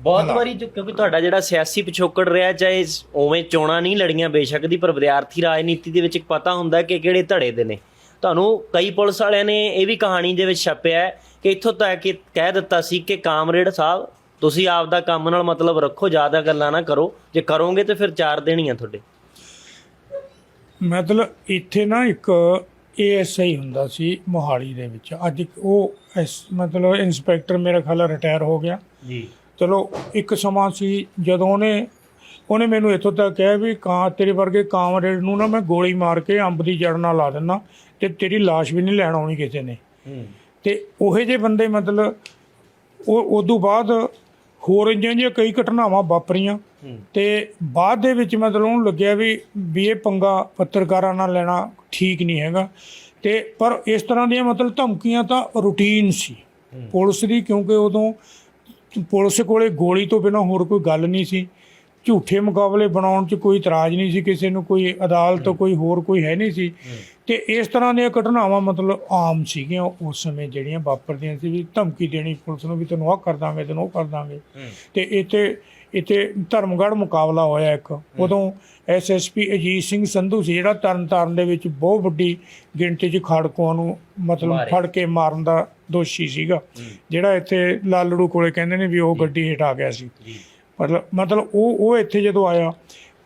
ਬਹੁਤ ਵਾਰੀ ਜੋ- ਕਿਉਂਕਿ ਤੁਹਾਡਾ ਜਿਹੜਾ ਸਿਆਸੀ ਪਿਛੋਕੜ ਰਿਹਾ ਚਾਹੇ ਸ- ਉਵੇਂ ਚੋਣਾਂ ਨਹੀਂ ਲੜੀਆਂ ਬੇਸ਼ੱਕ ਦੀ ਪਰ ਵਿਦਿਆਰਥੀ ਰਾਜਨੀਤੀ ਦੇ ਵਿੱਚ ਇੱਕ ਪਤਾ ਹੁੰਦਾ ਕਿ ਕਿਹੜੇ ਧੜੇ ਦੇ ਨੇ। ਤੁਹਾਨੂੰ ਕਈ ਪੁਲਿਸ ਵਾਲਿਆਂ ਨੇ ਇਹ ਵੀ ਕਹਾਣੀ ਦੇ ਵਿੱਚ ਛਾਪਿਆ ਹੈ ਕਿ ਇੱਥੋਂ ਤੱਕ ਕਿ ਕਹਿ ਦਿੱਤਾ ਸੀ ਕਿ ਕਾਮਰੇਡ ਸਾਹਿਬ ਤੁਸੀਂ ਆਪ ਦਾ ਕੰਮ ਨਾਲ ਮਤਲਬ ਰੱਖੋ ਜ਼ਿਆਦਾ ਗੱਲਾਂ ਨਾ ਕਰੋ। ਜੇ ਕਰੋਗੇ ਤੇ ਫਿਰ ਚਾਰ ਦੇਣੀਆਂ ਤੁਹਾਡੇ। ਮਤਲਬ ਇੱਥੇ ਨਾ ਇੱਕ ਏਐਸਆਈ ਹੁੰਦਾ ਸੀ ਮੋਹਾਲੀ ਦੇ ਵਿੱਚ। ਅੱਜ ਇੱਕ ਉਹ ਮਤਲਬ ਇੰਸਪੈਕਟਰ ਮੇਰਾ ਖਿਆਲ ਰਿਟਾਇਰ ਹੋ ਗਿਆ। ਜੀ। ਚਲੋ ਇੱਕ ਸਮਾਂ ਸੀ ਜਦੋਂ ਉਹਨੇ ਉਹਨੇ ਮੈਨੂੰ ਇੱਥੋਂ ਤੱਕ ਕਿਹਾ ਵੀ ਕਾਂ ਤੇਰੇ ਵਰਗੇ ਕਾਮਰੇਡ ਨੂੰ ਨਾ ਮੈਂ ਗੋਲੀ ਮਾਰ ਕੇ ਅੰਬ ਦੀ ਜੜ ਨਾਲ ਲਾ ਦਿੰਦਾ ਤੇ ਤੇਰੀ ਲਾਸ਼ ਵੀ ਨਹੀਂ ਲੈਣ ਆਉਣੀ ਕਿਸੇ ਨੇ। ਤੇ ਉਹੇ ਜੇ ਬੰਦੇ ਮਤਲਬ ਉਹ ਉਦੋਂ ਬਾਅਦ ਹੋਰ ਇੰਜੀਆਂ ਜਿਹੀਆਂ ਕਈ ਘਟਨਾਵਾਂ ਵਾਪਰੀਆਂ। ਤੇ ਬਾਅਦ ਦੇ ਵਿੱਚ ਮਤਲਬ ਉਹਨੂੰ ਲੱਗਿਆ ਵੀ ਵੀ ਇਹ ਪੰਗਾ ਪੱਤਰਕਾਰਾਂ ਨਾਲ ਲੈਣਾ ਠੀਕ ਨਹੀਂ ਹੈਗਾ। ਤੇ ਪਰ ਇਸ ਤਰ੍ਹਾਂ ਦੀਆਂ ਮਤਲਬ ਧਮਕੀਆਂ ਤਾਂ ਰੂਟੀਨ ਸੀ। ਪੁਲਿਸ ਦੀ ਕਿਉਂਕਿ ਉਦੋਂ ਪੁਲਿਸ ਕੋਲੇ ਗੋਲੀ ਤੋਂ ਬਿਨਾਂ ਹੋਰ ਕੋਈ ਗੱਲ ਨਹੀਂ ਸੀ। ਝੂਠੇ ਮੁਕਾਬਲੇ ਬਣਾਉਣ 'ਚ ਕੋਈ ਇਤਰਾਜ਼ ਨਹੀਂ ਸੀ ਕਿਸੇ ਨੂੰ ਕੋਈ ਅਦਾਲਤ ਕੋਈ ਹੋਰ ਕੋਈ ਹੈ ਨਹੀਂ ਸੀ। ਤੇ ਇਸ ਤਰ੍ਹਾਂ ਦੀਆਂ ਘਟਨਾਵਾਂ ਮਤਲਬ ਆਮ ਸੀਗੀਆਂ ਉਸ ਸਮੇਂ ਜਿਹੜੀਆਂ ਵਾਪਰਦੀਆਂ ਸੀ ਵੀ ਧਮਕੀ ਦੇਣੀ ਪੁਲਿਸ ਨੂੰ ਵੀ ਤੈਨੂੰ ਆਹ ਕਰ ਦਾਂਗੇ ਤੈਨੂੰ ਉਹ ਕਰ ਦਾਂਗੇ। ਤੇ ਇੱਥੇ ਇੱਥੇ ਧਰਮਗੜ੍ਹ ਮੁਕਾਬਲਾ ਹੋਇਆ ਇੱਕ। ਉਦੋਂ ਐਸਐਸਪੀ ਅਜੀਤ ਸਿੰਘ ਸੰਧੂ ਸੀ ਜਿਹੜਾ ਤਰਨਤਾਰਨ ਦੇ ਵਿੱਚ ਬਹੁਤ ਵੱਡੀ ਗਿਣਤੀ 'ਚ ਖਾੜਕੂਆਂ ਨੂੰ ਮਤਲਬ। ਫੜ ਕੇ ਮਾਰਨ ਦਾ ਦੋਸ਼ੀ ਸੀਗਾ। ਜਿਹੜਾ ਇੱਥੇ ਲਾਲੜੂ ਕੋਲੇ ਕਹਿੰਦੇ ਨੇ ਵੀ ਉਹ ਗੱਡੀ ਹੇਠ ਆ ਗਿਆ ਸੀ। ਮਤਲਬ ਮਤਲਬ ਉਹ ਉਹ ਇੱਥੇ ਜਦੋਂ ਆਇਆ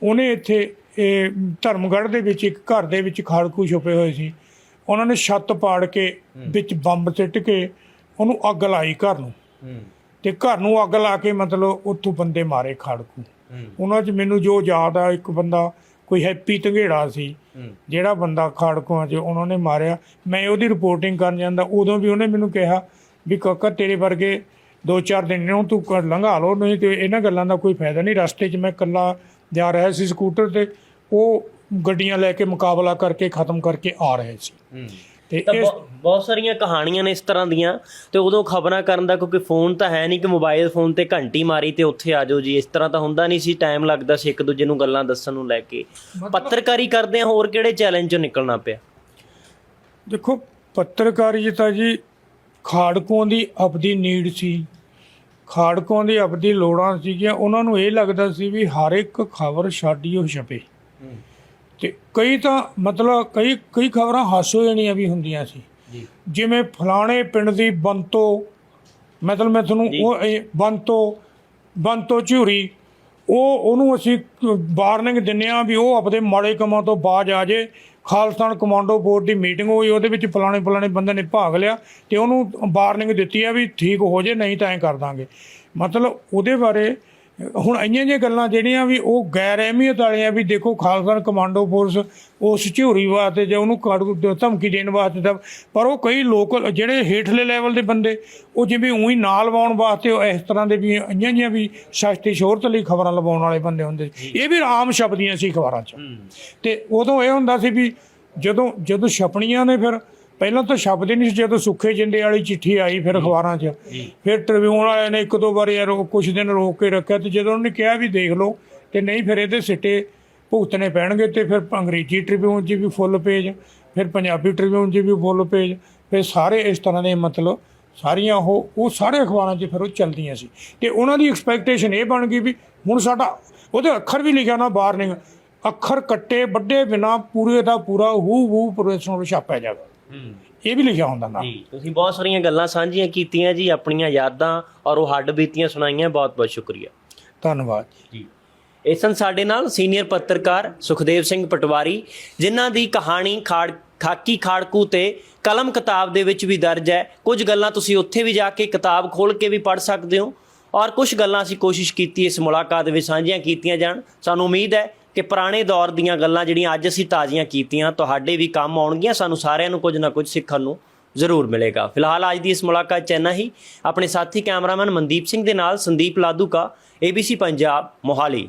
ਉਹਨੇ ਇੱਥੇ ਇਹ ਧਰਮਗੜ੍ਹ ਦੇ ਵਿੱਚ ਇੱਕ ਘਰ ਦੇ ਵਿੱਚ ਖਾੜਕੂ ਛੁਪੇ ਹੋਏ ਸੀ। ਉਹਨਾਂ ਨੇ ਛੱਤ ਪਾੜ ਕੇ ਵਿੱਚ ਬੰਬ ਸਿੱਟ ਕੇ ਉਹਨੂੰ ਅੱਗ ਲਾਈ ਘਰ ਨੂੰ। ਤੇ ਘਰ ਨੂੰ ਅੱਗ ਲਾ ਕੇ ਮਤਲਬ ਉੱਥੋਂ ਬੰਦੇ ਮਾਰੇ ਖਾੜਕੂ। ਉਹਨਾਂ 'ਚ ਮੈਨੂੰ ਜੋ ਯਾਦ ਆ ਇੱਕ ਬੰਦਾ ਕੋਈ ਹੈਪੀ ਧੰਗੇੜਾ ਸੀ। ਜਿਹੜਾ ਬੰਦਾ ਖਾੜਕੂਆਂ 'ਚ ਉਹਨਾਂ ਨੇ ਮਾਰਿਆ, ਮੈਂ ਉਹਦੀ ਰਿਪੋਰਟਿੰਗ ਕਰਨ ਜਾਂਦਾ, ਉਦੋਂ ਵੀ ਉਹਨੇ ਮੈਨੂੰ ਕਿਹਾ ਵੀ ਕਾਕਾ ਤੇਰੇ ਵਰਗੇ ਦੋ ਚਾਰ ਦਿਨ ਨੂੰ ਤੂੰ ਲੰਘਾ ਲਓ, ਨਹੀਂ ਤੇ ਇਹਨਾਂ ਗੱਲਾਂ ਦਾ ਕੋਈ ਫਾਇਦਾ ਨਹੀਂ। ਰਸਤੇ 'ਚ ਮੈਂ ਇਕੱਲਾ ਜਾ ਰਿਹਾ ਸੀ ਸਕੂਟਰ ਤੇ, ਉਹ ਗੱਡੀਆਂ ਲੈ ਕੇ ਮੁਕਾਬਲਾ ਕਰਕੇ, ਖਤਮ ਕਰਕੇ ਆ ਰਹੇ ਸੀ। ਤੇ ਬਹੁਤ ਸਾਰੀਆਂ ਕਹਾਣੀਆਂ ਨੇ ਇਸ ਤਰ੍ਹਾਂ ਦੀਆਂ ਤੇ ਉਦੋਂ ਖਬਰਾਂ ਕਰਨ ਦਾ ਕਿਉਂਕਿ ਫੋਨ ਤਾਂ ਹੈ ਨਹੀਂ ਕਿ ਮੋਬਾਈਲ ਫੋਨ ਤੇ ਘੰਟੀ ਮਾਰੀ ਤੇ ਉੱਥੇ ਆ ਜਾਓ ਜੀ ਇਸ ਤਰ੍ਹਾਂ ਤਾਂ ਹੁੰਦਾ ਨਹੀਂ ਸੀ ਟਾਈਮ ਲੱਗਦਾ ਸੀ ਇੱਕ ਦੂਜੇ ਨੂੰ ਗੱਲਾਂ ਦੱਸਣ ਨੂੰ ਲੈ ਕੇ। ਪੱਤਰਕਾਰੀ ਕਰਦੇ ਆ ਹੋਰ ਕਿਹੜੇ ਚੈਲੰਜ ਚੋਂ ਨਿਕਲਣਾ ਪਿਆ? ਦੇਖੋ ਪੱਤਰਕਾਰੀ ਤਾਂ ਜੀ ਖਾੜਕੂਆਂ ਦੀ ਆਪਦੀ ਨੀਡ ਸੀ। ਖਾੜਕੂਆਂ ਦੀ ਆਪਦੀ ਲੋੜਾਂ ਸੀਗੀਆਂ ਉਹਨਾਂ ਨੂੰ ਇਹ ਲੱਗਦਾ ਸੀ ਵੀ ਹਰ ਇੱਕ ਖਬਰ ਛਾਡੀ ਉਹ ਛਪੇ ਤੇ ਕਈ ਤਾਂ ਮਤਲਬ ਕਈ ਕਈ ਖਬਰਾਂ ਹਾਸੋ ਜਾਣੀਆਂ ਵੀ ਹੁੰਦੀਆਂ ਸੀ। ਜਿਵੇਂ ਫਲਾਣੇ ਪਿੰਡ ਦੀ ਬੰਤੋ ਮਤਲਬ ਮੈਂ ਤੁਹਾਨੂੰ ਉਹ ਇਹ ਬੰਤੋ ਬੰਤੋ ਝੂਰੀ ਉਹ ਉਹਨੂੰ ਅਸੀਂ ਵਾਰਨਿੰਗ ਦਿੰਨੇ ਆ ਵੀ ਉਹ ਆਪਦੇ ਮਾੜੇ ਕੰਮਾਂ ਤੋਂ ਬਾਜ ਆ ਜੇ। ਖਾਲਸਾਨ ਕਮਾਂਡੋ ਬੋਰਡ ਦੀ ਮੀਟਿੰਗ ਹੋਈ ਉਹਦੇ ਵਿੱਚ ਫਲਾਣੇ ਫਲਾਣੇ ਬੰਦੇ ਨੇ ਭਾਗ ਲਿਆ ਤੇ ਉਹਨੂੰ ਵਾਰਨਿੰਗ ਦਿੱਤੀ ਆ ਵੀ ਠੀਕ ਹੋ ਜੇ ਨਹੀਂ ਤਾਂ ਐਂ ਕਰ ਦਾਂਗੇ। ਮਤਲਬ ਉਹਦੇ ਬਾਰੇ ਹੁਣ ਇੰਨੀਆਂ ਜਿਹੀਆਂ ਗੱਲਾਂ ਜਿਹੜੀਆਂ ਵੀ ਉਹ ਗੈਰ ਅਹਿਮੀਅਤ ਵਾਲੀਆਂ ਵੀ ਦੇਖੋ ਖਾਲਸਾ ਕਮਾਂਡੋ ਫੋਰਸ ਉਸ ਝੂਰੀ ਵਾਸਤੇ ਜਾਂ ਉਹਨੂੰ ਕਾੜੂ ਧਮਕੀ ਦੇਣ ਵਾਸਤੇ ਤਾਂ ਪਰ ਉਹ ਕਈ ਲੋਕਲ ਜਿਹੜੇ ਹੇਠਲੇ ਲੈਵਲ ਦੇ ਬੰਦੇ ਉਹ ਜਿਵੇਂ ਉਹੀ ਨਾਲ ਲਵਾਉਣ ਵਾਸਤੇ ਉਹ ਇਸ ਤਰ੍ਹਾਂ ਦੇ ਵੀ ਇੰਨੀਆਂ ਜਿਹੀਆਂ ਵੀ ਸਸਤੀ ਸ਼ੋਹਰਤ ਲਈ ਖਬਰਾਂ ਲਵਾਉਣ ਵਾਲੇ ਬੰਦੇ ਹੁੰਦੇ। ਇਹ ਵੀ ਆਮ ਸ਼ਬਦੀਆਂ ਸੀ ਖਬਰਾਂ 'ਚ ਤੇ ਉਦੋਂ ਇਹ ਹੁੰਦਾ ਸੀ ਵੀ ਜਦੋਂ ਜਦੋਂ ਛਪਣੀਆਂ ਨੇ ਫਿਰ ਪਹਿਲਾਂ ਤਾਂ ਛਪਦੇ ਨਹੀਂ ਸੀ ਜਦੋਂ ਸੁੱਖੇ ਜਿੰਦੇ ਵਾਲੀ ਚਿੱਠੀ ਆਈ ਫਿਰ ਅਖਬਾਰਾਂ 'ਚ। ਫਿਰ ਟ੍ਰਿਬਿਊਨ ਵਾਲਿਆਂ ਨੇ ਇੱਕ ਦੋ ਵਾਰ ਯਾਰ ਕੁਝ ਦਿਨ ਰੋਕ ਕੇ ਰੱਖਿਆ ਤੇ ਜਦੋਂ ਉਹਨੇ ਕਿਹਾ ਵੀ ਦੇਖ ਲਓ ਤੇ ਨਹੀਂ ਫਿਰ ਇਹਦੇ ਸਿੱਟੇ ਭੁਗਤਣੇ ਪੈਣਗੇ ਤੇ ਫਿਰ ਅੰਗਰੇਜ਼ੀ ਟ੍ਰਿਬਿਊਨ 'ਚ ਵੀ ਫੁੱਲ ਪੇਜ ਫਿਰ ਪੰਜਾਬੀ ਟ੍ਰਿਬਿਊਨ 'ਚ ਵੀ ਫੁੱਲ ਪੇਜ ਫਿਰ ਸਾਰੇ ਇਸ ਤਰ੍ਹਾਂ ਦੇ ਮਤਲਬ ਸਾਰੀਆਂ ਉਹ ਉਹ ਸਾਰੇ ਅਖਬਾਰਾਂ 'ਚ ਫਿਰ ਉਹ ਚੱਲਦੀਆਂ ਸੀ। ਤੇ ਉਹਨਾਂ ਦੀ ਐਕਸਪੈਕਟੇਸ਼ਨ ਇਹ ਬਣ ਗਈ ਵੀ ਹੁਣ ਸਾਡਾ ਉਹਦੇ ਅੱਖਰ ਵੀ ਲਿਖਿਆ ਨਾ ਵਾਰਨਿੰਗ ਅੱਖਰ ਕੱਟੇ ਵੱਡੇ ਬਿਨਾ ਪੂਰੇ ਦਾ ਪੂਰਾ ਹੂ ਹੂ ਪ੍ਰੋਫੈਸ਼ਨਲ ਛਾਪਿਆ ਜਾਵੇ। ਇਹ ਵੀ ਲਿਖਿਆ ਹੁੰਦਾ ਨਾ। ਜੀ ਤੁਸੀਂ ਬਹੁਤ ਸਾਰੀਆਂ ਗੱਲਾਂ ਸਾਂਝੀਆਂ ਕੀਤੀਆਂ ਜੀ ਆਪਣੀਆਂ ਯਾਦਾਂ ਔਰ ਉਹ ਹੱਡ ਬੀਤੀਆਂ ਸੁਣਾਈਆਂ ਬਹੁਤ ਬਹੁਤ ਸ਼ੁਕਰੀਆ। ਧੰਨਵਾਦ ਜੀ। ਇਹ ਸਨ ਸਾਡੇ ਨਾਲ ਸੀਨੀਅਰ ਪੱਤਰਕਾਰ ਸੁਖਦੇਵ ਸਿੰਘ ਪਟਵਾਰੀ ਜਿਨ੍ਹਾਂ ਦੀ ਕਹਾਣੀ ਖਾੜ ਖਾਕੀ ਖਾੜਕੂ ਤੇ ਕਲਮ ਕਿਤਾਬ ਦੇ ਵਿੱਚ ਵੀ ਦਰਜ ਹੈ। ਕੁਝ ਗੱਲਾਂ ਤੁਸੀਂ ਉੱਥੇ ਵੀ ਜਾ ਕੇ ਕਿਤਾਬ ਖੋਲ ਕੇ ਵੀ ਪੜ੍ਹ ਸਕਦੇ ਹੋ। ਔਰ ਕੁਝ ਗੱਲਾਂ ਅਸੀਂ ਕੋਸ਼ਿਸ਼ ਕੀਤੀ ਇਸ ਮੁਲਾਕਾਤ ਵਿੱਚ ਸਾਂਝੀਆਂ ਕੀਤੀਆਂ ਜਾਣ। ਸਾਨੂੰ ਉਮੀਦ ਹੈ ਕਿ ਪੁਰਾਣੇ ਦੌਰ ਦੀਆਂ ਗੱਲਾਂ ਜਿਹੜੀਆਂ ਅੱਜ ਅਸੀਂ ਤਾਜ਼ੀਆਂ ਕੀਤੀਆਂ, ਤੁਹਾਡੇ ਵੀ ਕੰਮ ਆਉਣਗੀਆਂ, ਸਾਨੂੰ ਸਾਰਿਆਂ ਨੂੰ ਕੁਝ ਨਾ ਕੁਝ ਸਿੱਖਣ ਨੂੰ ਜ਼ਰੂਰ ਮਿਲੇਗਾ। ਫਿਲਹਾਲ ਅੱਜ ਦੀ ਇਸ ਮੁਲਾਕਾਤ ਚ ਇੰਨਾ ਹੀ। ਆਪਣੇ ਸਾਥੀ ਕੈਮਰਾਮੈਨ ਮਨਦੀਪ ਸਿੰਘ ਦੇ ਨਾਲ ਸੰਦੀਪ ਲਾਧੂਕਾ ABC ਪੰਜਾਬ, ਮੋਹਾਲੀ।